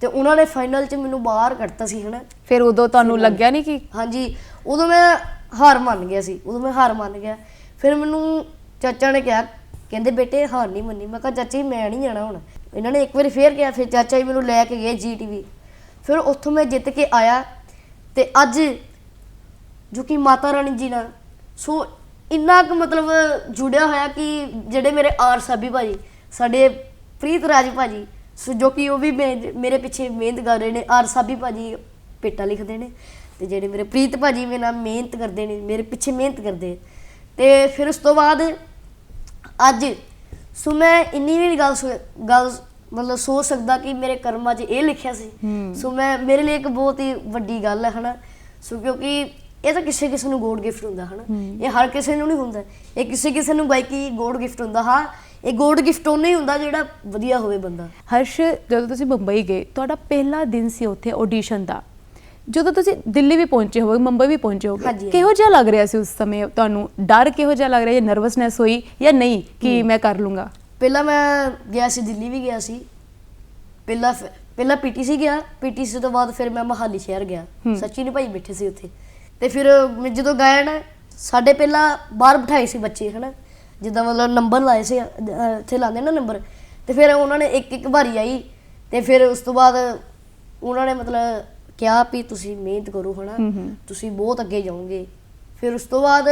ਤੇ ਉਹਨਾਂ ਨੇ ਫਾਈਨਲ 'ਚ ਮੈਨੂੰ ਬਾਹਰ ਕੱਢਤਾ ਸੀ ਹਨਾ? ਫਿਰ ਉਦੋਂ ਤੁਹਾਨੂੰ ਲੱਗਿਆ ਨਹੀਂ ਕਿ ਹਾਂਜੀ ਉਦੋਂ ਮੈਂ ਹਾਰ ਮੰਨ ਗਿਆ ਸੀ ਉਦੋਂ ਮੈਂ ਹਾਰ ਮੰਨ ਗਿਆ। ਫਿਰ ਮੈਨੂੰ ਚਾਚਾ ਨੇ ਕਿਹਾ ਕਹਿੰਦੇ ਬੇਟੇ ਹਾਰ ਨਹੀਂ ਮੰਨੀ। ਮੈਂ ਕਿਹਾ ਚਾਚਾ ਜੀ ਮੈਂ ਨਹੀਂ ਜਾਣਾ ਹੁਣ। ਇਹਨਾਂ ਨੇ ਇੱਕ ਵਾਰੀ ਫੇਰ ਕਿਹਾ ਫਿਰ ਚਾਚਾ ਜੀ ਮੈਨੂੰ ਲੈ ਕੇ ਗਏ ਜੀਟੀਵੀ ਫਿਰ ਉੱਥੋਂ ਮੈਂ ਜਿੱਤ ਕੇ ਆਇਆ ਤੇ ਅੱਜ ਜੋ ਕਿ ਮਾਤਾ ਰਾਣੀ ਜੀ ਨਾਲ। ਸੋ ਇੰਨਾ ਕੁ ਮਤਲਬ ਜੁੜਿਆ ਹੋਇਆ ਕਿ ਜਿਹੜੇ ਮੇਰੇ ਆਰ ਸਾਬੀ ਭਾਜੀ ਸਾਡੇ ਪ੍ਰੀਤ ਰਾਜ ਭਾਜੀ ਸੋ ਜੋ ਕਿ ਉਹ ਵੀ ਮੇ- ਮੇਰੇ ਪਿੱਛੇ ਮਿਹਨਤ ਕਰ ਰਹੇ ਨੇ ਆਰ ਸਾਬੀ ਭਾਜੀ ਪੇਟਾ ਲਿਖਦੇ ਨੇ ਤੇ ਜਿਹੜੇ ਮੇਰੇ ਪ੍ਰੀਤ ਭਾਜੀ ਮੇਰੇ ਨਾਲ ਮਿਹਨਤ ਕਰਦੇ ਨੇ ਮੇਰੇ ਪਿੱਛੇ ਮਿਹਨਤ ਕਰਦੇ ਤੇ ਫਿਰ ਉਸ ਤੋਂ ਬਾਅਦ ਅੱਜ ਸੋ ਮੈਂ ਇੰਨੀ ਵੀ ਗੱਲ ਸੋ- ਗੱਲ ਮਤਲਬ ਸੋਚ ਸਕਦਾ ਕਿ ਮੇਰੇ ਕਰਮਾਂ 'ਚ ਇਹ ਲਿਖਿਆ ਸੀ। ਸੋ ਮੈਂ ਮੇਰੇ ਲਈ ਇੱਕ ਬਹੁਤ ਹੀ ਵੱਡੀ ਗੱਲ ਹੈ ਹਨਾ? ਸੋ ਕਿਉਂਕਿ ਇਹ ਤਾਂ ਕਿਸੇ ਕਿਸੇ ਨੂੰ ਗੋਡ ਗਿਫਟ ਹੁੰਦਾ ਹਨਾ? ਇਹ ਹਰ ਕਿਸੇ ਨੂੰ ਨਹੀਂ ਹੁੰਦਾ। ਇਹ ਕਿਸੇ ਕਿਸੇ ਨੂੰ ਗਾਇਕੀ ਗੋਡ ਗਿਫਟ ਹੁੰਦਾ ਹਾਂ? ਇਹ ਗੋਡ ਗਿਫਟ ਉਹਨੇ ਹੀ ਹੁੰਦਾ ਜਿਹੜਾ ਵਧੀਆ ਹੋਵੇ ਬੰਦਾ। ਹਰਸ਼ ਜਦੋਂ ਤੁਸੀਂ ਮੁੰਬਈ ਗਏ ਤੁਹਾਡਾ ਪਹਿਲਾ ਦਿਨ ਸੀ ਉੱਥੇ ਆਡੀਸ਼ਨ ਦਾ। ਜਦੋਂ ਤੁਸੀਂ ਦਿੱਲੀ ਵੀ ਪਹੁੰਚੇ ਹੋਵੋਗੇ ਮੁੰਬਈ ਵੀ ਪਹੁੰਚੇ ਹਾਂਜੀ। ਕਿਹੋ ਜਿਹਾ ਲੱਗ ਰਿਹਾ ਸੀ ਉਸ ਸਮੇਂ? ਤੁਹਾਨੂੰ ਡਰ ਕਿਹੋ ਜਿਹਾ ਲੱਗ ਰਿਹਾ ਜਾਂ ਨਰਵਸਨੈਸ ਹੋਈ ਜਾਂ ਨਹੀਂ ਕਿ ਮੈਂ ਕਰ ਲੂੰਗਾ? ਪਹਿਲਾਂ ਮੈਂ ਗਿਆ ਸੀ ਦਿੱਲੀ ਵੀ ਗਿਆ ਸੀ। ਪਹਿਲਾਂ ਫਿਰ- ਪਹਿਲਾਂ ਪੀਟੀਸੀ ਗਿਆ ਪੀਟੀਸੀ ਤੋਂ ਬਾਅਦ ਫਿਰ ਮੈਂ ਮਹਾਲੀ ਸ਼ਹਿਰ ਗਿਆ। ਸੱਚੀ ਨੇ ਭਾਈ ਬੈਠੇ ਸੀ ਉੱਥੇ। ਤੇ ਫਿਰ ਮੈਂ ਜਦੋਂ ਗਾਇਆ ਨਾ ਸਾਡੇ ਪਹਿਲਾਂ ਬਾਹਰ ਬਿਠਾਏ ਸੀ ਬੱਚੇ ਹਨਾ? ਜਿੱਦਾਂ ਮਤਲਬ ਨੰਬਰ ਲਾਏ ਸੀ ਅਹ ਇੱਥੇ ਲਾਉਂਦੇ ਨਾ ਨੰਬਰ ਤੇ ਫਿਰ ਉਹਨਾਂ ਨੇ ਇੱਕ ਇੱਕ ਵਾਰੀ ਆਈ ਤੇ ਫਿਰ ਉਸ ਤੋਂ ਬਾਅਦ ਉਹਨਾਂ ਨੇ ਮਤਲਬ ਕਿਹਾ ਵੀ ਤੁਸੀਂ ਮਿਹਨਤ ਕਰੋ ਹਨਾ। ਤੁਸੀਂ ਬਹੁਤ ਅੱਗੇ ਜਾਓਗੇ। ਫਿਰ ਉਸ ਤੋਂ ਬਾਅਦ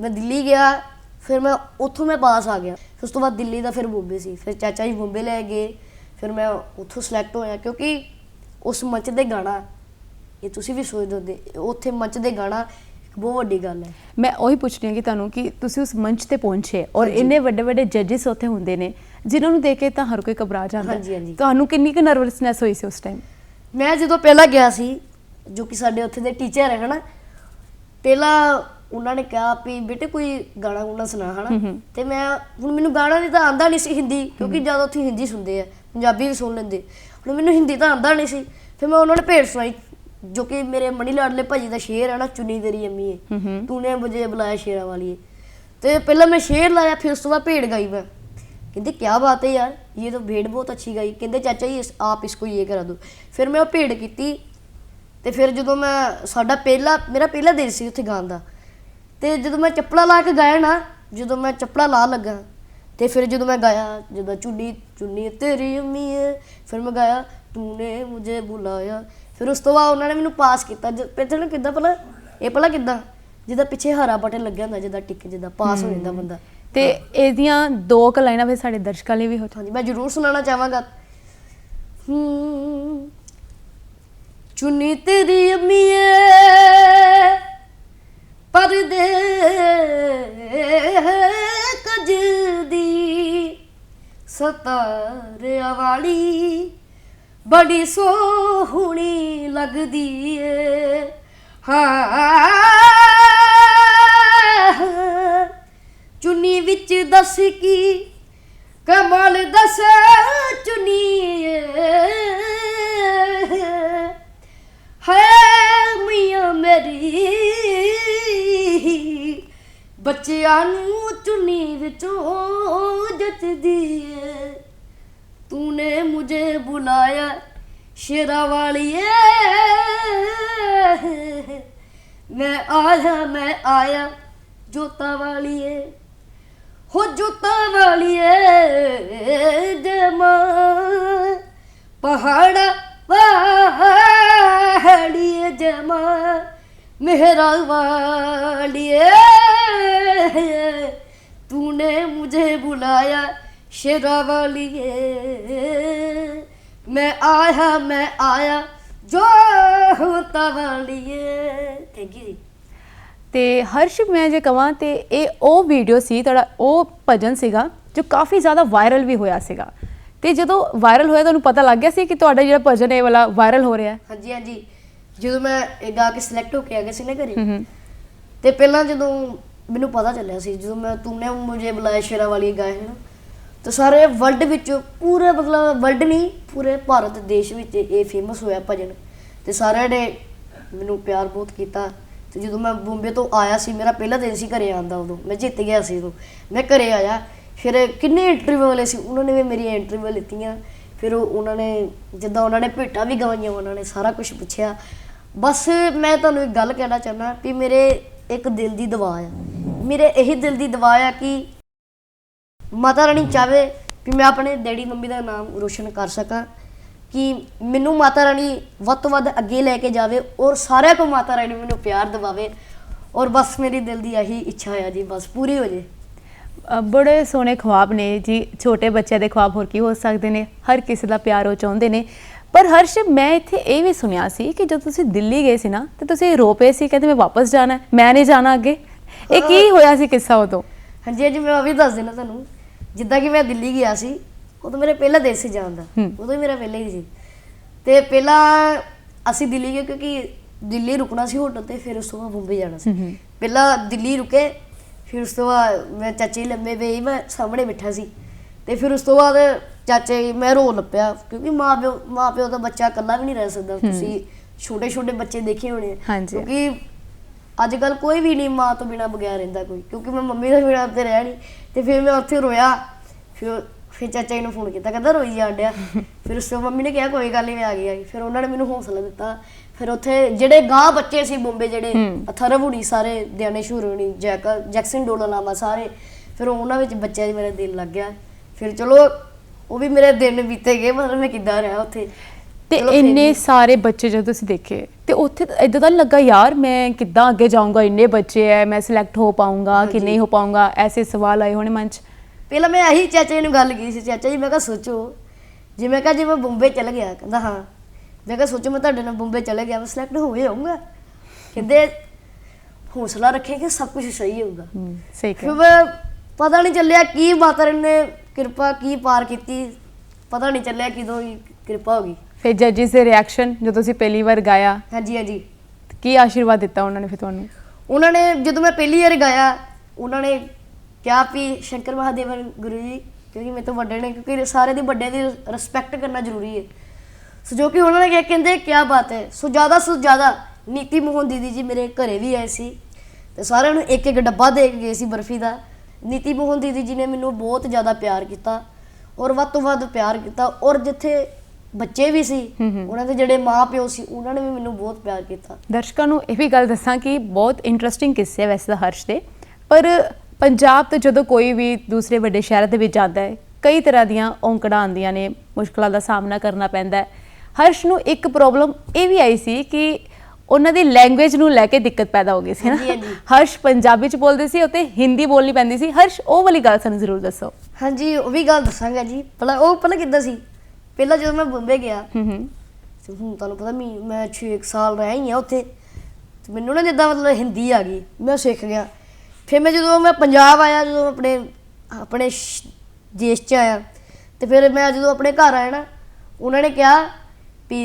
ਮੈਂ ਦਿੱਲੀ ਗਿਆ ਫਿਰ ਮੈਂ ਉੱਥੋਂ ਮੈਂ ਪਾਸ ਆ ਗਿਆ। ਫਿਰ ਉਸ ਤੋਂ ਬਾਅਦ ਦਿੱਲੀ ਦਾ ਫਿਰ ਬੰਬੇ ਸੀ। ਫਿਰ ਚਾਚਾ ਜੀ ਬੰਬੇ ਲੈ ਗਏ ਫਿਰ ਮੈਂ ਉੱਥੋਂ ਸਿਲੈਕਟ ਹੋਇਆ ਕਿਉਂਕਿ ਉਸ ਮੰਚ ਦੇ ਗਾਣਾ ਇਹ ਤੁਸੀਂ ਵੀ ਸੋਚਦੇ ਹੁੰਦੇ ਉੱਥੇ ਮੰਚ ਦੇ ਗਾਣਾ ਬਹੁਤ ਵੱਡੀ ਗੱਲ ਹੈ। ਮੈਂ ਉਹੀ ਪੁੱਛ ਰਹੀ ਹਾਂ ਕਿ ਤੁਹਾਨੂੰ ਕਿ ਤੁਸੀਂ ਉਸ ਮੰਚ ਤੇ ਪਹੁੰਚੇ ਔਰ ਇੰਨੇ ਵੱਡੇ ਵੱਡੇ ਜੱਜਸ ਉੱਥੇ ਹੁੰਦੇ ਨੇ ਜਿਨ੍ਹਾਂ ਨੂੰ ਦੇਖ ਕੇ ਤਾਂ ਹਰ ਕੋਈ ਘਬਰਾ ਜਾਂਦਾ। ਹਾਂਜੀ, ਹਾਂਜੀ। ਤੁਹਾਨੂੰ ਕਿੰਨੀ ਕੁ ਨਰਵਸਨੈਸ ਹੋਈ ਸੀ ਉਸ ਟਾਈਮ ਮੈਂ ਜਦੋਂ ਪਹਿਲਾਂ ਗਿਆ ਸੀ ਜੋ ਕਿ ਸਾਡੇ ਉੱਥੇ ਦੇ ਟੀਚਰ ਹੈ ਹਨਾ ਪਹਿਲਾਂ ਉਹਨਾਂ ਨੇ ਕਿਹਾ ਵੀ ਬੇਟੇ ਕੋਈ ਗਾਣਾ ਗੁਣਾ ਸੁਣਾ ਹਨਾ। ਤੇ ਮੈਂ ਹੁਣ ਮੈਨੂੰ ਗਾਣਾ ਨਹੀਂ ਤਾਂ ਆਂਦਾ ਨਹੀਂ ਸੀ ਹਿੰਦੀ ਕਿਉਂਕਿ ਜਦੋਂ ਉੱਥੇ ਹਿੰਦੀ ਸੁਣਦੇ ਆ ਪੰਜਾਬੀ ਵੀ ਸੁਣ ਲੈਂਦੇ। ਹੁਣ ਮੈਨੂੰ ਹਿੰਦੀ ਤਾਂ ਆਂਦਾ ਨਹੀਂ ਸੀ ਫਿਰ ਮੈਂ ਉਹਨਾਂ ਨੇ ਭੇਟ ਸੁਣਾਈ। ਜੋ ਕਿ ਮੇਰੇ ਮਣੀ ਲਾਡਲੇ ਭਾਜੀ ਦਾ ਸ਼ੇਰ ਹੈ ਨਾ ਚੁੰਨੀ ਤੇਰੀ ਅੰਮੀ ਏ। ਤੂਨੇ ਮੁਝੇ ਬੁਲਾਇਆ ਸ਼ੇਰਾਂ ਵਾਲੀ ਏ। ਤੇ ਪਹਿਲਾਂ ਮੈਂ ਸ਼ੇਰ ਲਾਇਆ ਫਿਰ ਉਸ ਤੋਂ ਬਾਅਦ ਭੇਡ ਗਾਈ ਮੈਂ। ਕਹਿੰਦੇ ਕੀ ਬਾਤ ਹੈ ਯਾਰ ਇਹ ਤਾਂ ਭੇਡ ਬਹੁਤ ਅੱਛੀ ਗਾਈ। ਕਹਿੰਦੇ ਚਾਚਾ ਜੀ ਇਸ- ਆਪ ਇਸਕੋ ਇਹ ਕਰਾ ਦੋ। ਫਿਰ ਮੈਂ ਉਹ ਭੇਡ ਕੀਤੀ। ਤੇ ਫਿਰ ਜਦੋਂ ਮੈਂ ਸਾਡਾ ਪਹਿਲਾ ਮੇਰਾ ਪਹਿਲਾ ਦਿਨ ਸੀ ਉੱਥੇ ਗਾਉਣ ਦਾ। ਤੇ ਜਦੋਂ ਮੈਂ ਚੱਪਲਾ ਲਾ ਕੇ ਗਾਇਆ ਨਾ ਜਦੋਂ ਮੈਂ ਚੱਪਲਾ ਲਾ ਲੱਗਾ ਤੇ ਫਿਰ ਜਦੋਂ ਮੈਂ ਗਾਇਆ ਜਦੋਂ ਚੁੰਨੀ ਚੁੰਨੀ ਤੇਰੀ ਅੰਮੀ ਏ ਫਿਰ ਮੈਂ ਗਾਇਆ ਤੂਨੇ ਮੁਝੇ ਬੁਲਾਇਆ ਫਿਰ ਉਸ ਤੋਂ ਬਾਅਦ ਉਹਨਾਂ ਨੇ ਮੈਨੂੰ ਪਾਸ ਕੀਤਾ। ਜ- ਪਹਿਲਾਂ ਕਿੱਦਾਂ ਭਲਾ ਇਹ ਭਲਾ ਕਿੱਦਾਂ? ਜਿਹਦਾ ਪਿੱਛੇ ਹਰਾ ਬਟਨ ਲੱਗਿਆ ਹੁੰਦਾ ਜਿਹਦਾ ਟਿਕ ਜਿਹਦਾ ਪਾਸ ਹੋ ਜਾਂਦਾ ਬੰਦਾ। ਤੇ ਇਹਦੀਆਂ ਦੋ ਕੁ ਲਾਈਨਾਂ ਫਿਰ ਸਾਡੇ ਦਰਸ਼ਕਾਂ ਲਈ ਵੀ ਹੋ ਹਾਂਜੀ ਮੈਂ ਜ਼ਰੂਰ ਸੁਣਾਉਣਾ ਚਾਹਾਂਗਾ। ਹੂੰ ਚੁੰਨੀ ਤੇਰੀ ਅੰਮੀਏ ਪਰਦੇ ਕਜ ਦੀ ਸਤਾਰਿਆ ਵਾਲੀ ਬੜੀ ਸੋਹਣੀ ਲੱਗਦੀ ਏ। ਹਾਂ ਚੁੰਨੀ ਵਿੱਚ ਦੱਸ ਕੀ, ਕਮਲ ਦੱਸ ਚੁੰਨੀ ਹੈ ਮੀਆਂ ਮੇਰੀ, ਬੱਚਿਆਂ ਨੂੰ ਚੁੰਨੀ ਵਿੱਚੋਂ ਜੱਚਦੀ ਏ। മുത്തായ शिरावाड़िए मैं आया मैं आया, जोता वालिए हो। जोता वालिए जमा पहाड़ा वाड़िए जमा मेहरा वालिए तूने मुझे बुलाया, शेरा है। ਮੈਂ ਆਇਆ ਮੈਂ ਆਇਆ ਜੋ ਹੋਤਾ ਵਾਲੀਏ। ਥੈਂਕ ਯੂ ਜੀ। ਤੇ ਹਰਸ਼ ਮੈਂ ਜੇ ਕਹਾਂ ਤੇ ਇਹ ਉਹ ਵੀਡੀਓ ਸੀ ਤੜਾ ਉਹ ਭਜਨ ਸੀਗਾ ਜੋ ਕਾਫੀ ਜ਼ਿਆਦਾ ਵਾਇਰਲ ਵੀ ਹੋਇਆ ਸੀਗਾ। ਤੇ ਜਦੋਂ ਵਾਇਰਲ ਹੋਇਆ ਤੁਹਾਨੂੰ ਪਤਾ ਲੱਗ ਗਿਆ ਸੀ ਕਿ ਤੁਹਾਡਾ ਜਿਹੜਾ ਭਜਨ ਇਹ ਵਾਲਾ ਵਾਇਰਲ ਹੋ ਰਿਹਾ ਹਾਂਜੀ ਹਾਂਜੀ। ਜਦੋਂ ਮੈਂ ਇਹ ਗਾ ਕੇ ਸਿਲੈਕਟ ਹੋ ਕੇ ਆ ਗਿਆ ਸੀ ਨਾ ਘਰੇ ਤੇ ਪਹਿਲਾਂ ਜਦੋਂ ਮੈਨੂੰ ਪਤਾ ਚੱਲਿਆ ਸੀ ਜਦੋਂ ਮੈਂ ਤੁਮਨੇ ਮੁਝੇ ਬੁਲਾਇਆ ਸ਼ੇਰਾ ਵਾਲੀ ਗਾਏ ਹੈ ਤੇ ਸਾਰੇ ਵਰਲਡ ਵਿੱਚ ਪੂਰੇ ਮਤਲਬ ਵਰਲਡ ਨਹੀਂ, ਪੂਰੇ ਭਾਰਤ ਦੇਸ਼ ਵਿੱਚ ਇਹ ਫੇਮਸ ਹੋਇਆ ਭਜਨ। ਤੇ ਸਾਰਿਆਂ ਨੇ ਮੈਨੂੰ ਪਿਆਰ ਬਹੁਤ ਕੀਤਾ। ਤੇ ਜਦੋਂ ਮੈਂ ਬੰਬੇ ਤੋਂ ਆਇਆ ਸੀ, ਮੇਰਾ ਪਹਿਲਾ ਦਿਨ ਸੀ ਘਰੇ ਆਂਦਾ ਉਦੋਂ। ਮੈਂ ਜਿੱਤ ਗਿਆ ਸੀ ਉਦੋਂ। ਮੈਂ ਘਰੇ ਆਇਆ। ਫਿਰ ਕਿੰਨੇ ਇੰਟਰਵਿਊ ਵਾਲੇ ਸੀ, ਉਹਨਾਂ ਨੇ ਵੀ ਮੇਰੀਆਂ ਇੰਟਰਵਿਊ ਲਿੱਤੀਆਂ। ਫਿਰ ਉਹਨਾਂ ਨੇ, ਜਿੱਦਾਂ ਉਹਨਾਂ ਨੇ ਭੇਟਾਂ ਵੀ ਗਵਾਈਆਂ, ਉਹਨਾਂ ਨੇ ਸਾਰਾ ਕੁਝ ਪੁੱਛਿਆ। ਬਸ ਮੈਂ ਤੁਹਾਨੂੰ ਇੱਕ ਗੱਲ ਕਹਿਣਾ ਚਾਹੁੰਦਾ ਵੀ ਮੇਰੇ ਇੱਕ ਦਿਲ ਦੀ ਦਵਾ ਆ। ਮੇਰੇ ਇਹੀ ਦਿਲ ਦੀ ਦਵਾ ਆ ਕਿ ਮਾਤਾ ਰਾਣੀ ਚਾਵੇ ਕਿ ਮੈਂ ਆਪਣੇ ਡੈਡੀ ਮੰਮੀ ਦਾ ਨਾਮ ਰੋਸ਼ਨ ਕਰ ਸਕਾਂ ਕਿ ਮੈਨੂੰ ਮਾਤਾ ਰਾਣੀ ਵੱਧ ਤੋਂ ਵੱਧ ਅੱਗੇ ਲੈ ਕੇ ਜਾਵੇ ਔਰ ਸਾਰਿਆਂ ਕੋ ਮਾਤਾ ਰਾਣੀ ਮੈਨੂੰ ਪਿਆਰ ਦਿਵਾਵੇ। ਔਰ ਬਸ ਮੇਰੀ ਦਿਲ ਦੀ ਇਹੀ ਇੱਛਾ ਆ ਜੀ ਬਸ ਪੂਰੀ ਹੋ ਜੇ। ਅ, ਬੜੇ ਸੋਹਣੇ ਖੁਆਬ ਨੇ ਜੀ ਛੋਟੇ ਬੱਚਿਆਂ ਦੇ ਖੁਆਬ ਹੋਰ ਕੀ ਹੋ ਸਕਦੇ ਨੇ ਹਰ ਕਿਸੇ ਦਾ ਪਿਆਰ ਉਹ ਚਾਹੁੰਦੇ ਨੇ। ਪਰ ਹਰਸ਼ ਮੈਂ ਇੱਥੇ ਇਹ ਵੀ ਸੁਣਿਆ ਸੀ ਕਿ ਜਦੋਂ ਤੁਸੀਂ ਦਿੱਲੀ ਗਏ ਸੀ ਨਾ ਤੇ ਤੁਸੀਂ ਰੋ ਪਏ ਸੀ ਕਹਿੰਦੇ ਮੈਂ ਵਾਪਸ ਜਾਣਾ ਹੈ, ਮੈਂ ਨਹੀਂ ਜਾਣਾ ਅੱਗੇ। ਇਹ ਕੀ ਹੋਇਆ ਸੀ ਕਿੱਸਾ ਉਦੋਂ? ਹਾਂਜੀ ਅੱਜ ਮੈਂ ਉਹ ਵੀ ਦੱਸ ਦੇਣਾ ਤੁਹਾਨੂੰ। ਜਿੱਦਾਂ ਕਿ ਮੈਂ ਦਿੱਲੀ ਗਿਆ ਸੀ ਉਦੋਂ ਮੇਰੇ ਪਹਿਲਾ ਦਿਨ ਸੀ ਜਾਣ ਦਾ। ਉਦੋਂ ਹੀ ਮੇਰਾ ਪਹਿਲਾ ਹੀ ਸੀ। ਤੇ ਪਹਿਲਾਂ ਅਸੀਂ ਦਿੱਲੀ ਗਏ ਕਿਉਂਕਿ ਦਿੱਲੀ ਰੁਕਣਾ ਸੀ ਹੋਟਲ ਤੇ ਫਿਰ ਉਸ ਤੋਂ ਬਾਅਦ ਬੰਬਈ ਜਾਣਾ ਸੀ। ਪਹਿਲਾਂ ਦਿੱਲੀ ਰੁਕੇ ਫਿਰ ਉਸ ਤੋਂ ਬਾਅਦ ਮੈਂ ਚਾਚੇ ਲੰਮੇ ਪਈ ਮੈਂ ਸਾਹਮਣੇ ਬੈਠਾ ਸੀ। ਤੇ ਫਿਰ ਉਸ ਤੋਂ ਬਾਅਦ ਚਾਚੇ ਮੈਂ ਰੋ ਲੱਪਿਆ ਕਿਉਂਕਿ ਮਾਂ ਪਿਓ ਮਾਂ ਪਿਓ ਦਾ ਬੱਚਾ ਇਕੱਲਾ ਵੀ ਨਹੀਂ ਰਹਿ ਸਕਦਾ। ਤੁਸੀਂ ਛੋਟੇ ਛੋਟੇ ਬੱਚੇ ਦੇਖੇ ਹੋਣੇ। ਕਿਉਂਕਿ ਅੱਜ ਕੱਲ ਕੋਈ ਵੀ ਨਹੀਂ ਮਾਂ ਤੋਂ ਬਿਨਾ ਬਗੈਰ ਰਹਿੰਦਾ ਕੋਈ ਕਿਉਂਕਿ ਮੈਂ ਮੰਮੀ ਦਾ ਬਿਨਾ ਤੇ ਰਹਿ ਨਹੀਂ ਤੇ ਫਿਰ ਮੈਂ ਉੱਥੇ ਰੋਇਆ। ਫਿਰ ਫਿਰ ਚਾਚਾ ਜੀ ਨੂੰ ਫੋਨ ਕੀਤਾ ਕਹਿੰਦਾ ਰੋਈ ਜਾਣ ਡਿਆ। ਫਿਰ ਉਸ ਤੋਂ ਮੰਮੀ ਨੇ ਕਿਹਾ ਕੋਈ ਗੱਲ ਨਹੀਂ ਮੈਂ ਆ ਗਈ ਆ ਗਈ। ਫਿਰ ਉਹਨਾਂ ਨੇ ਮੈਨੂੰ ਹੌਸਲਾ ਦਿੱਤਾ। ਫਿਰ ਉੱਥੇ ਜਿਹੜੇ ਗਾਂ ਬੱਚੇ ਸੀ ਬੰਬੇ ਜਿਹੜੇ। ਅਥਰਵ ਹੁਣੀ ਸਾਰੇ ਦਿਆਨੇਸ਼ ਹੁਣੀ ਜੈਕ ਜੈਕਸਨ ਡੋਲਾਲਾਮਾ ਸਾਰੇ ਫਿਰ ਉਹਨਾਂ ਵਿੱਚ ਬੱਚਿਆਂ 'ਚ ਮੇਰਾ ਦਿਲ ਲੱਗ ਗਿਆ। ਫਿਰ ਚਲੋ ਉਹ ਵੀ ਮੇਰੇ ਦਿਨ ਬੀਤੇ ਗਏ ਮਤਲਬ ਮੈਂ ਕਿੱਦਾਂ ਰਿਹਾ ਉੱਥੇ। ਤੇ ਇੰਨੇ ਸਾਰੇ ਬੱਚੇ ਜਦੋਂ ਤੁਸੀਂ ਦੇਖੇ ਤੇ ਉੱਥੇ ਇਦਾਂ ਨੀ ਲੱਗਾ ਯਾਰ ਮੈਂ ਕਿੱਦਾਂ ਅੱਗੇ ਜਾਊਂਗਾ ਇੰਨੇ ਬੱਚੇ ਐ ਮੈਂ ਸਿਲੈਕਟ ਹੋ ਪਾਊਂਗਾ ਕਿ। ਨਹੀਂ ਹੋ ਪਾਊਂਗਾ ਐਸੇ ਸਵਾਲ ਆਏ ਹੋਣੇ ਮਨ 'ਚ। ਪਹਿਲਾਂ ਮੈਂ ਇਹੀ ਚਾਚਾ ਜੀ ਨੂੰ ਗੱਲ ਕੀਤੀ ਸੀ ਚਾਚਾ ਜੀ ਮੈਂ ਕਿਹਾ ਸੋਚੋ ਜੇ ਮੈਂ ਕਿਹਾ ਜੇ ਮੈਂ ਬੰਬੇ ਚਲ ਗਿਆ ਕਹਿੰਦਾ ਹਾਂ। ਮੈਂ ਕਿਹਾ ਸੋਚੋ ਮੈਂ ਤੁਹਾਡੇ ਨਾਲ ਬੰਬੇ ਚਲੇ ਗਿਆ ਮੈਂ ਸਿਲੈਕਟ ਹੋ ਹੀ ਜਾਊਂਗਾ ਕਹਿੰਦੇ ਹੌਸਲਾ ਰੱਖੇਗੇ ਸਭ ਕੁਝ ਸਹੀ ਹੋਊਗਾ। ਸਹੀ ਮੈਂ ਪਤਾ ਨਹੀਂ ਚੱਲਿਆ ਕੀ ਮਾਤਾ ਰਾਣੀ ਨੇ ਕਿਰਪਾ ਕੀ ਪਾਰ ਕੀਤੀ। ਪਤਾ ਨਹੀਂ ਚੱਲਿਆ ਕਿਦੋਂ ਹੀ ਕਿਰਪਾ ਹੋ ਗਈ। ਫਿਰ ਜੱਜਿਸ ਦੇ ਰਿਐਕਸ਼ਨ ਜਦੋਂ ਤੁਸੀਂ ਪਹਿਲੀ ਵਾਰ ਗਾਇਆ ਹਾਂਜੀ ਹਾਂਜੀ। ਕੀ ਆਸ਼ੀਰਵਾਦ ਦਿੱਤਾ ਉਹਨਾਂ ਨੇ ਫਿਰ ਤੁਹਾਨੂੰ? ਉਹਨਾਂ ਨੇ ਜਦੋਂ ਮੈਂ ਪਹਿਲੀ ਵਾਰ ਗਾਇਆ ਉਹਨਾਂ ਨੇ ਕਿਹਾ ਵੀ ਸ਼ੰਕਰ ਮਹਾਦੇਵਨ ਗੁਰੂ ਜੀ ਕਿਉਂਕਿ ਮੇਰੇ ਤੋਂ ਵੱਡੇ ਨੇ ਕਿਉਂਕਿ ਸਾਰੇ ਦੇ ਵੱਡਿਆਂ ਦੀ ਰਿਸਪੈਕਟ ਕਰਨਾ ਜ਼ਰੂਰੀ ਹੈ। ਸੋ ਜੋ ਕਿ ਉਹਨਾਂ ਨੇ ਕਿਹਾ ਕਹਿੰਦੇ ਕੀ ਬਾਤ ਹੈ। ਸੋ ਜ਼ਿਆਦਾ ਸੋ ਜ਼ਿਆਦਾ ਨੀਤੀ ਮੋਹਨ ਦੀਦੀ ਜੀ ਮੇਰੇ ਘਰੇ ਵੀ ਆਏ ਸੀ ਤੇ ਸਾਰਿਆਂ ਨੂੰ ਇੱਕ ਇੱਕ ਡੱਬਾ ਦੇ ਕੇ ਗਏ ਸੀ ਬਰਫੀ ਦਾ। ਨੀਤੀ ਮੋਹਨ ਦੀਦੀ ਜੀ ਨੇ ਮੈਨੂੰ ਬਹੁਤ ਜ਼ਿਆਦਾ ਪਿਆਰ ਕੀਤਾ ਔਰ ਵੱਧ ਤੋਂ ਵੱਧ ਪਿਆਰ ਕੀਤਾ ਔਰ ਜਿੱਥੇ ਬੱਚੇ ਵੀ ਸੀ। ਉਹਨਾਂ ਦੇ ਜਿਹੜੇ ਮਾਪਿਓ ਸੀ ਉਹਨਾਂ ਨੇ ਵੀ ਮੈਨੂੰ ਬਹੁਤ ਪਿਆਰ ਕੀਤਾ। ਦਰਸ਼ਕਾਂ ਨੂੰ ਇਹ ਵੀ ਗੱਲ ਦੱਸਾਂ ਕਿ ਬਹੁਤ ਇੰਟਰਸਟਿੰਗ ਕਿੱਸੇ ਵੈਸੇ ਤਾਂ ਹਰਸ਼ ਦੇ। ਪਰ ਪੰਜਾਬ ਤੋਂ ਜਦੋਂ ਕੋਈ ਵੀ ਦੂਸਰੇ ਵੱਡੇ ਸ਼ਹਿਰਾਂ ਦੇ ਵਿੱਚ ਜਾਂਦਾ ਹੈ ਕਈ ਤਰ੍ਹਾਂ ਦੀਆਂ ਔਂਕੜਾਂ ਆਉਂਦੀਆਂ ਨੇ ਮੁਸ਼ਕਲਾਂ ਦਾ ਸਾਹਮਣਾ ਕਰਨਾ ਪੈਂਦਾ ਹੈ। ਹਰਸ਼ ਨੂੰ ਇੱਕ ਪ੍ਰੋਬਲਮ ਇਹ ਵੀ ਆਈ ਸੀ ਕਿ ਉਹਨਾਂ ਦੀ ਲੈਂਗੁਏਜ ਨੂੰ ਲੈ ਕੇ ਦਿੱਕਤ ਪੈਦਾ ਹੋ ਗਈ ਸੀ ਨਾ। ਹਰਸ਼ ਪੰਜਾਬੀ ਚ ਬੋਲਦੇ ਸੀ ਅਤੇ ਹਿੰਦੀ ਬੋਲਣੀ ਪੈਂਦੀ ਸੀ। ਹਰਸ਼ ਉਹ ਵਾਲੀ ਗੱਲ ਸਾਨੂੰ ਜ਼ਰੂਰ ਦੱਸੋ। ਹਾਂਜੀ ਉਹ ਵੀ ਗੱਲ ਦੱਸਾਂਗਾ ਜੀ। ਪਹਿਲਾਂ ਉਹ ਪਹਿਲਾਂ ਕਿੱਦਾਂ ਸੀ? ਪਹਿਲਾਂ ਜਦੋਂ ਮੈਂ ਬੰਬੇ ਗਿਆ ਹੂੰ ਹੂੰ। ਤੇ ਹੁਣ ਤੁਹਾਨੂੰ ਪਤਾ ਮੈਂ ਮੈਂ 6 ਸਾਲ ਰਹਿ ਹੀ ਆ ਉੱਥੇ ਤੇ ਮੈਨੂੰ ਨਾ ਜਿੱਦਾਂ ਮਤਲਬ ਹਿੰਦੀ ਆ ਗਈ ਮੈਂ ਸਿੱਖ ਗਿਆ। ਫਿਰ ਮੈਂ ਜਦੋਂ ਮੈਂ ਪੰਜਾਬ ਆਇਆ ਜਦੋਂ ਆਪਣੇ ਆਪਣੇ ਸ਼- ਦੇਸ਼ 'ਚ ਆਇਆ ਤੇ ਫਿਰ ਮੈਂ ਜਦੋਂ ਆਪਣੇ ਘਰ ਆਇਆ ਨਾ ਉਹਨਾਂ ਨੇ ਕਿਹਾ ਵੀ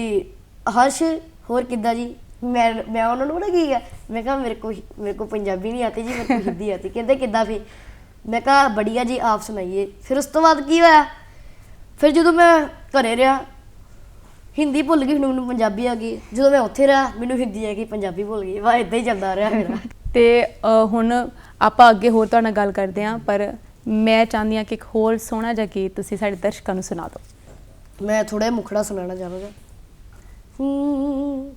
ਹਰਸ਼ ਹੋਰ ਕਿੱਦਾਂ ਜੀ? ਮੈਂ ਮੈਂ ਉਹਨਾਂ ਨੂੰ ਪਤਾ ਕੀ ਕਿਹਾ? ਮੈਂ ਕਿਹਾ ਮੇਰੇ ਕੋ ਮੇਰੇ ਕੋ ਪੰਜਾਬੀ ਨਹੀਂ ਆਤੀ ਜੀ ਮੇਰੇ ਕੋ ਹਿੰਦੀ ਆਤੀ। ਕਹਿੰਦੇ ਕਿੱਦਾਂ ਫਿਰ ਮੈਂ ਕਿਹਾ ਬੜੀਆ ਜੀ ਆਪ ਸੁਣਾਈਏ। ਫਿਰ ਉਸ ਤੋਂ ਬਾਅਦ ਕੀ ਹੋਇਆ? ਫਿਰ ਜਦੋਂ ਮੈਂ ਘਰੇ ਰਿਹਾ ਹਿੰਦੀ ਭੁੱਲ ਗਈ ਮੈਨੂੰ ਪੰਜਾਬੀ ਆ ਗਈ। ਜਦੋਂ ਮੈਂ ਉੱਥੇ ਰਿਹਾ ਮੈਨੂੰ ਹਿੰਦੀ ਆ ਗਈ ਪੰਜਾਬੀ ਭੁੱਲ ਗਈ। ਵਾ ਇਦਾਂ ਹੀ ਚੱਲਦਾ ਰਿਹਾ ਮੇਰਾ। ਤੇ ਅ, ਹੁਣ ਆਪਾਂ ਅੱਗੇ ਹੋਰ ਤੁਹਾਡੇ ਨਾਲ ਗੱਲ ਕਰਦੇ ਹਾਂ ਪਰ ਮੈਂ ਚਾਹੁੰਦੀ ਹਾਂ ਕਿ ਇੱਕ ਹੋਰ ਸੋਹਣਾ ਜਿਹਾ ਗੀਤ ਤੁਸੀਂ ਸਾਡੇ ਦਰਸ਼ਕਾਂ ਨੂੰ ਸੁਣਾ ਦਿਓ। ਮੈਂ ਥੋੜਾ ਮੁਖੜਾ ਸੁਣਾਉਣਾ ਚਾਹਾਂਗਾ। ਹੂੰ।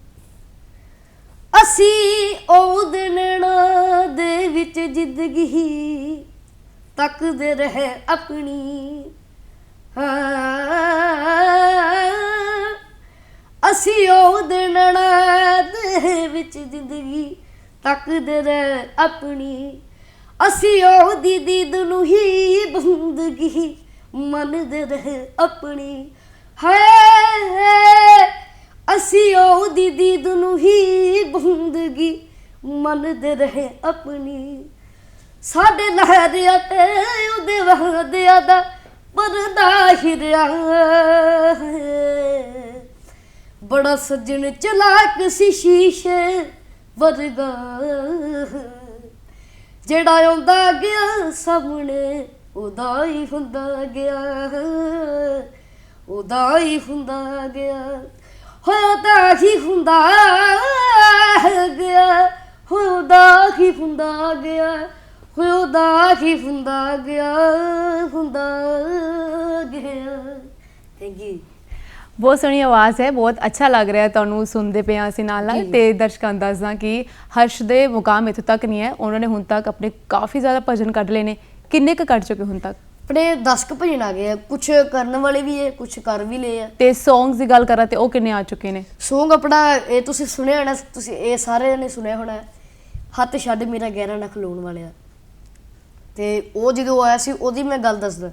ਅਸੀਂ ਉਹ ਦਿਨ ਦੇ ਵਿੱਚ ਜ਼ਿੰਦਗੀ ਤੱਕਦੇ ਰਹੇ ਆਪਣੀ ਅਸੀਂ ਉਹ ਦਿਨ ਦੇ ਵਿੱਚ ਜ਼ਿੰਦਗੀ ਤੱਕਦੇ ਰਹੇ ਆਪਣੀ। ਅਸੀਂ ਉਹ ਦੀ ਦੀਦ ਨੂੰ ਹੀ ਬੰਦਗੀ ਮੰਨਦੇ ਰਹੇ ਆਪਣੀ। ਹੈ ਅਸੀਂ ਉਹ ਦੀ ਦੀਦ ਨੂੰ ਹੀ ਬੰਦਗੀ ਮੰਨਦੇ ਰਹੇ ਆਪਣੀ। ਸਾਡੇ ਲਹਿਰਿਆਂ ਤੇ ਉਹਦੇ ਵਹਦਿਆਂ ਦਾ ਪਰਦਾ ਹਿਰਿਆ ਬੜਾ ਸੱਜਣ ਚਲਾਕ ਸੀ ਸ਼ੀਸ਼ੇ ਵਰਗਾ। ਜਿਹੜਾ ਆਉਂਦਾ ਗਿਆ ਸਾਹਮਣੇ, ਉਹਦਾ ਹੀ ਹੁੰਦਾ ਗਿਆ। ਉਹਦਾ ਹੀ ਹੁੰਦਾ ਗਿਆ। ਹੋਦਾ ਹੀ ਹੁੰਦਾ ਗਿਆ। ਹੋਦਾ ਹੀ ਹੁੰਦਾ ਗਿਆ। ਹੋਦਾ ਹੀ ਹੁੰਦਾ ਗਿਆ ਹੁੰਦਾ ਗਿਆ। ਥੈਂਕ ਯੂ ਬਹੁਤ ਸੋਹਣੀ ਆਵਾਜ਼ ਹੈ ਬਹੁਤ ਅੱਛਾ ਲੱਗ ਰਿਹਾ ਤੁਹਾਨੂੰ ਸੁਣਦੇ ਪਏ ਹਾਂ ਅਸੀਂ ਨਾਲ ਨਾਲ। ਤੇ ਦਰਸ਼ਕਾਂ ਨੂੰ ਦੱਸਦਾ ਕਿ ਹਰਸ਼ ਦੇ ਮੁਕਾਮ ਇੱਥੋਂ ਤੱਕ ਨਹੀਂ ਹੈ। ਉਹਨਾਂ ਨੇ ਹੁਣ ਤੱਕ ਆਪਣੇ ਕਾਫੀ ਜ਼ਿਆਦਾ ਭਜਨ ਕੱਢ ਲਏ ਨੇ। ਕਿੰਨੇ ਕੁ ਕੱਢ ਚੁੱਕੇ ਹੁਣ ਤੱਕ? ਆਪਣੇ 10 ਕੁ ਭਜਨ ਆ ਗਏ ਆ। ਕੁਝ ਕਰਨ ਵਾਲੇ ਵੀ ਹੈ ਕੁਝ ਕਰ ਵੀ ਲਏ ਆ। ਤੇ ਸੌਂਗਸ ਦੀ ਗੱਲ ਕਰਾਂ ਤੇ ਉਹ ਕਿੰਨੇ ਆ ਚੁੱਕੇ ਨੇ? ਸੌਂਗ ਆਪਣਾ ਇਹ ਤੁਸੀਂ ਸੁਣਿਆ ਹੋਣਾ ਤੁਸੀਂ ਇਹ ਸਾਰੇ ਨੇ ਸੁਣਿਆ ਹੋਣਾ। ਹੱਥ ਛੱਡ ਮੇਰਾ ਗਹਿਰਾ ਨਾ ਖਲੋਣ ਵਾਲਿਆ। ਤੇ ਉਹ ਜਦੋਂ ਆਇਆ ਸੀ ਉਹਦੀ ਮੈਂ ਗੱਲ ਦੱਸਦਾ।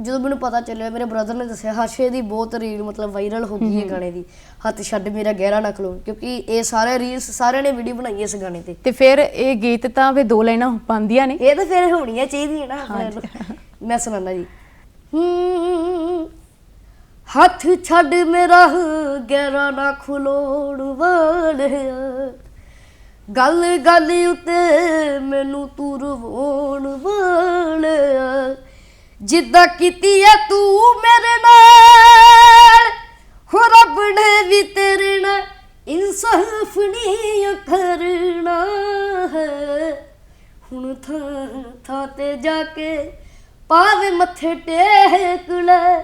ਜਦੋਂ ਮੈਨੂੰ ਪਤਾ ਚੱਲਿਆ ਮੇਰੇ ਬ੍ਰਦਰ ਨੇ ਦੱਸਿਆ ਹਰਸ਼ੇ ਦੀ ਬਹੁਤ ਰੀਲ ਮਤਲਬ ਵਾਇਰਲ ਹੋ ਗਈ ਹੈ ਗਾਣੇ ਦੀ। ਹੱਥ ਛੱਡ ਮੇਰਾ ਗਹਿਰਾ ਨਾ ਖਲੋਣ ਕਿਉਂਕਿ ਇਹ ਸਾਰੇ ਰੀਲਸ ਸਾਰਿਆਂ ਨੇ ਵੀਡੀਓ ਬਣਾਈ ਹੈ ਇਸ ਗਾਣੇ ਤੇ। ਤੇ ਫਿਰ ਇਹ ਗੀਤ ਤਾਂ ਵੀ ਦੋ ਲਾਈਨਾਂ ਪਾਉਂਦੀਆਂ ਨੇ। ਇਹ ਤਾਂ ਫਿਰ ਹੋਣੀਆਂ ਚਾਹੀਦੀਆਂ ਨਾ ਆਪਣੇ ਨੂੰ। ਮੈਂ ਸੁਣਾਉਂਦਾ ਜੀ। ਹੂੰ, ਹੱਥ ਛੱਡ ਮੇਰਾ ਗਹਿਰਾ ਨਾ ਖਲੋੜ ਵਾਲਿਆ। ਗੱਲ ਗੱਲ ਉਤੇ ਮੈਨੂੰ ਤੂੰ ਰਵਾਉਣ ਵਾਲਿਆ। ਜਿੱਦਾਂ ਕੀਤੀ ਐ ਤੂੰ ਮੇਰੇ ਨਾਲ। ਹੋ ਰੱਬ ਨੇ ਵੀ ਤੇਰੇ ਨਾਲ ਇਨਸਾਫ ਨਹੀਂ ਕਰਨਾ ਹੈ। ਹੁਣ ਥਾਂ ਥਾਂ ਤੇ ਜਾ ਕੇ ਪਾਵੇ ਮੱਥੇ ਟੇਕ ਲੈ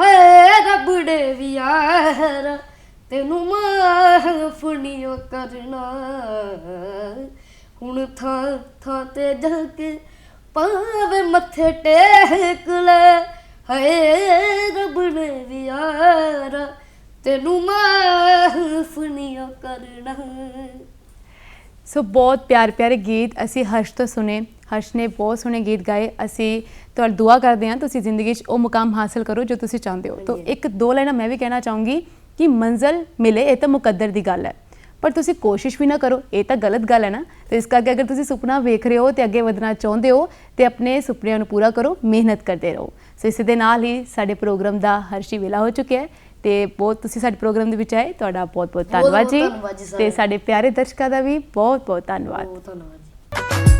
ਹੈ ਰੱਬ ਵੀ ਵਿਆਹ ਤੈਨੂੰ ਮਾਫ ਨਹੀਂ ਓ ਕਰਨਾ। ਹੁਣ ਥਾਂ ਥਾਂ ਤੇ ਜਾ ਕੇ ਪਾਵੇ ਮੱਥੇ ਟੇਕ ਲੈ। ਹੈ ਰੱਬ ਨੇ ਵਿਆਹ ਤੈਨੂੰ ਮਾਫ ਨਹੀਂ ਓ ਕਰਨਾ। ਸੋ ਬਹੁਤ ਪਿਆਰੇ ਪਿਆਰੇ ਗੀਤ ਅਸੀਂ ਹਰਸ਼ ਤੋਂ ਸੁਨੇ ਹਰਸ਼ ਨੇ ਬਹੁਤ ਸੋਹਣੇ ਗੀਤ ਗਾਏ। ਅਸੀਂ ਤੁਹਾਡੀ ਦੁਆ ਕਰਦੇ ਹਾਂ ਤੁਸੀਂ ਜ਼ਿੰਦਗੀ 'ਚ ਉਹ ਮੁਕਾਮ ਹਾਸਲ ਕਰੋ ਜੋ ਤੁਸੀਂ ਚਾਹੁੰਦੇ ਹੋ। ਤਾਂ। ਇੱਕ ਦੋ ਲਾਈਨਾਂ ਮੈਂ ਵੀ ਕਹਿਣਾ ਚਾਹੂੰਗੀ। ਕਿ ਮੰਜ਼ਲ ਮਿਲੇ ਇਹ ਤਾਂ ਮੁਕੱਦਰ ਦੀ ਗੱਲ ਹੈ। ਪਰ ਤੁਸੀਂ ਕੋਸ਼ਿਸ਼ ਵੀ ਨਾ ਕਰੋ ਇਹ ਤਾਂ ਗਲਤ ਗੱਲ ਹੈ ਨਾ। ਤੇ ਇਸ ਕਰਕੇ ਅਗਰ ਤੁਸੀਂ ਸੁਪਨਾ ਵੇਖ ਰਹੇ ਹੋ ਤੇ ਅੱਗੇ ਵਧਣਾ ਚਾਹੁੰਦੇ ਹੋ ਤੇ ਆਪਣੇ ਸੁਪਨਿਆਂ ਨੂੰ ਪੂਰਾ ਕਰੋ ਮਿਹਨਤ ਕਰਦੇ ਰਹੋ। ਸੋ ਇਸੇ ਦੇ ਨਾਲ ਹੀ ਸਾਡੇ ਪ੍ਰੋਗਰਾਮ ਦਾ ਹਰਸ਼ੀ ਵੇਲਾ ਹੋ ਚੁੱਕਿਆ ਹੈ ਤੇ ਬਹੁਤ ਤੁਸੀਂ ਸਾਡੇ ਪ੍ਰੋਗਰਾਮ ਦੇ ਵਿੱਚ ਆਏ ਤੁਹਾਡਾ ਬਹੁਤ ਬਹੁਤ ਧੰਨਵਾਦ ਜੀ ਤੇ। ਸਾਡੇ ਪਿਆਰੇ ਦਰਸ਼ਕਾਂ ਦਾ ਵੀ ਬਹੁਤ ਬਹੁਤ ਧੰਨਵਾਦ। ਬਹੁਤ ਧੰਨਵਾਦ ਜੀ।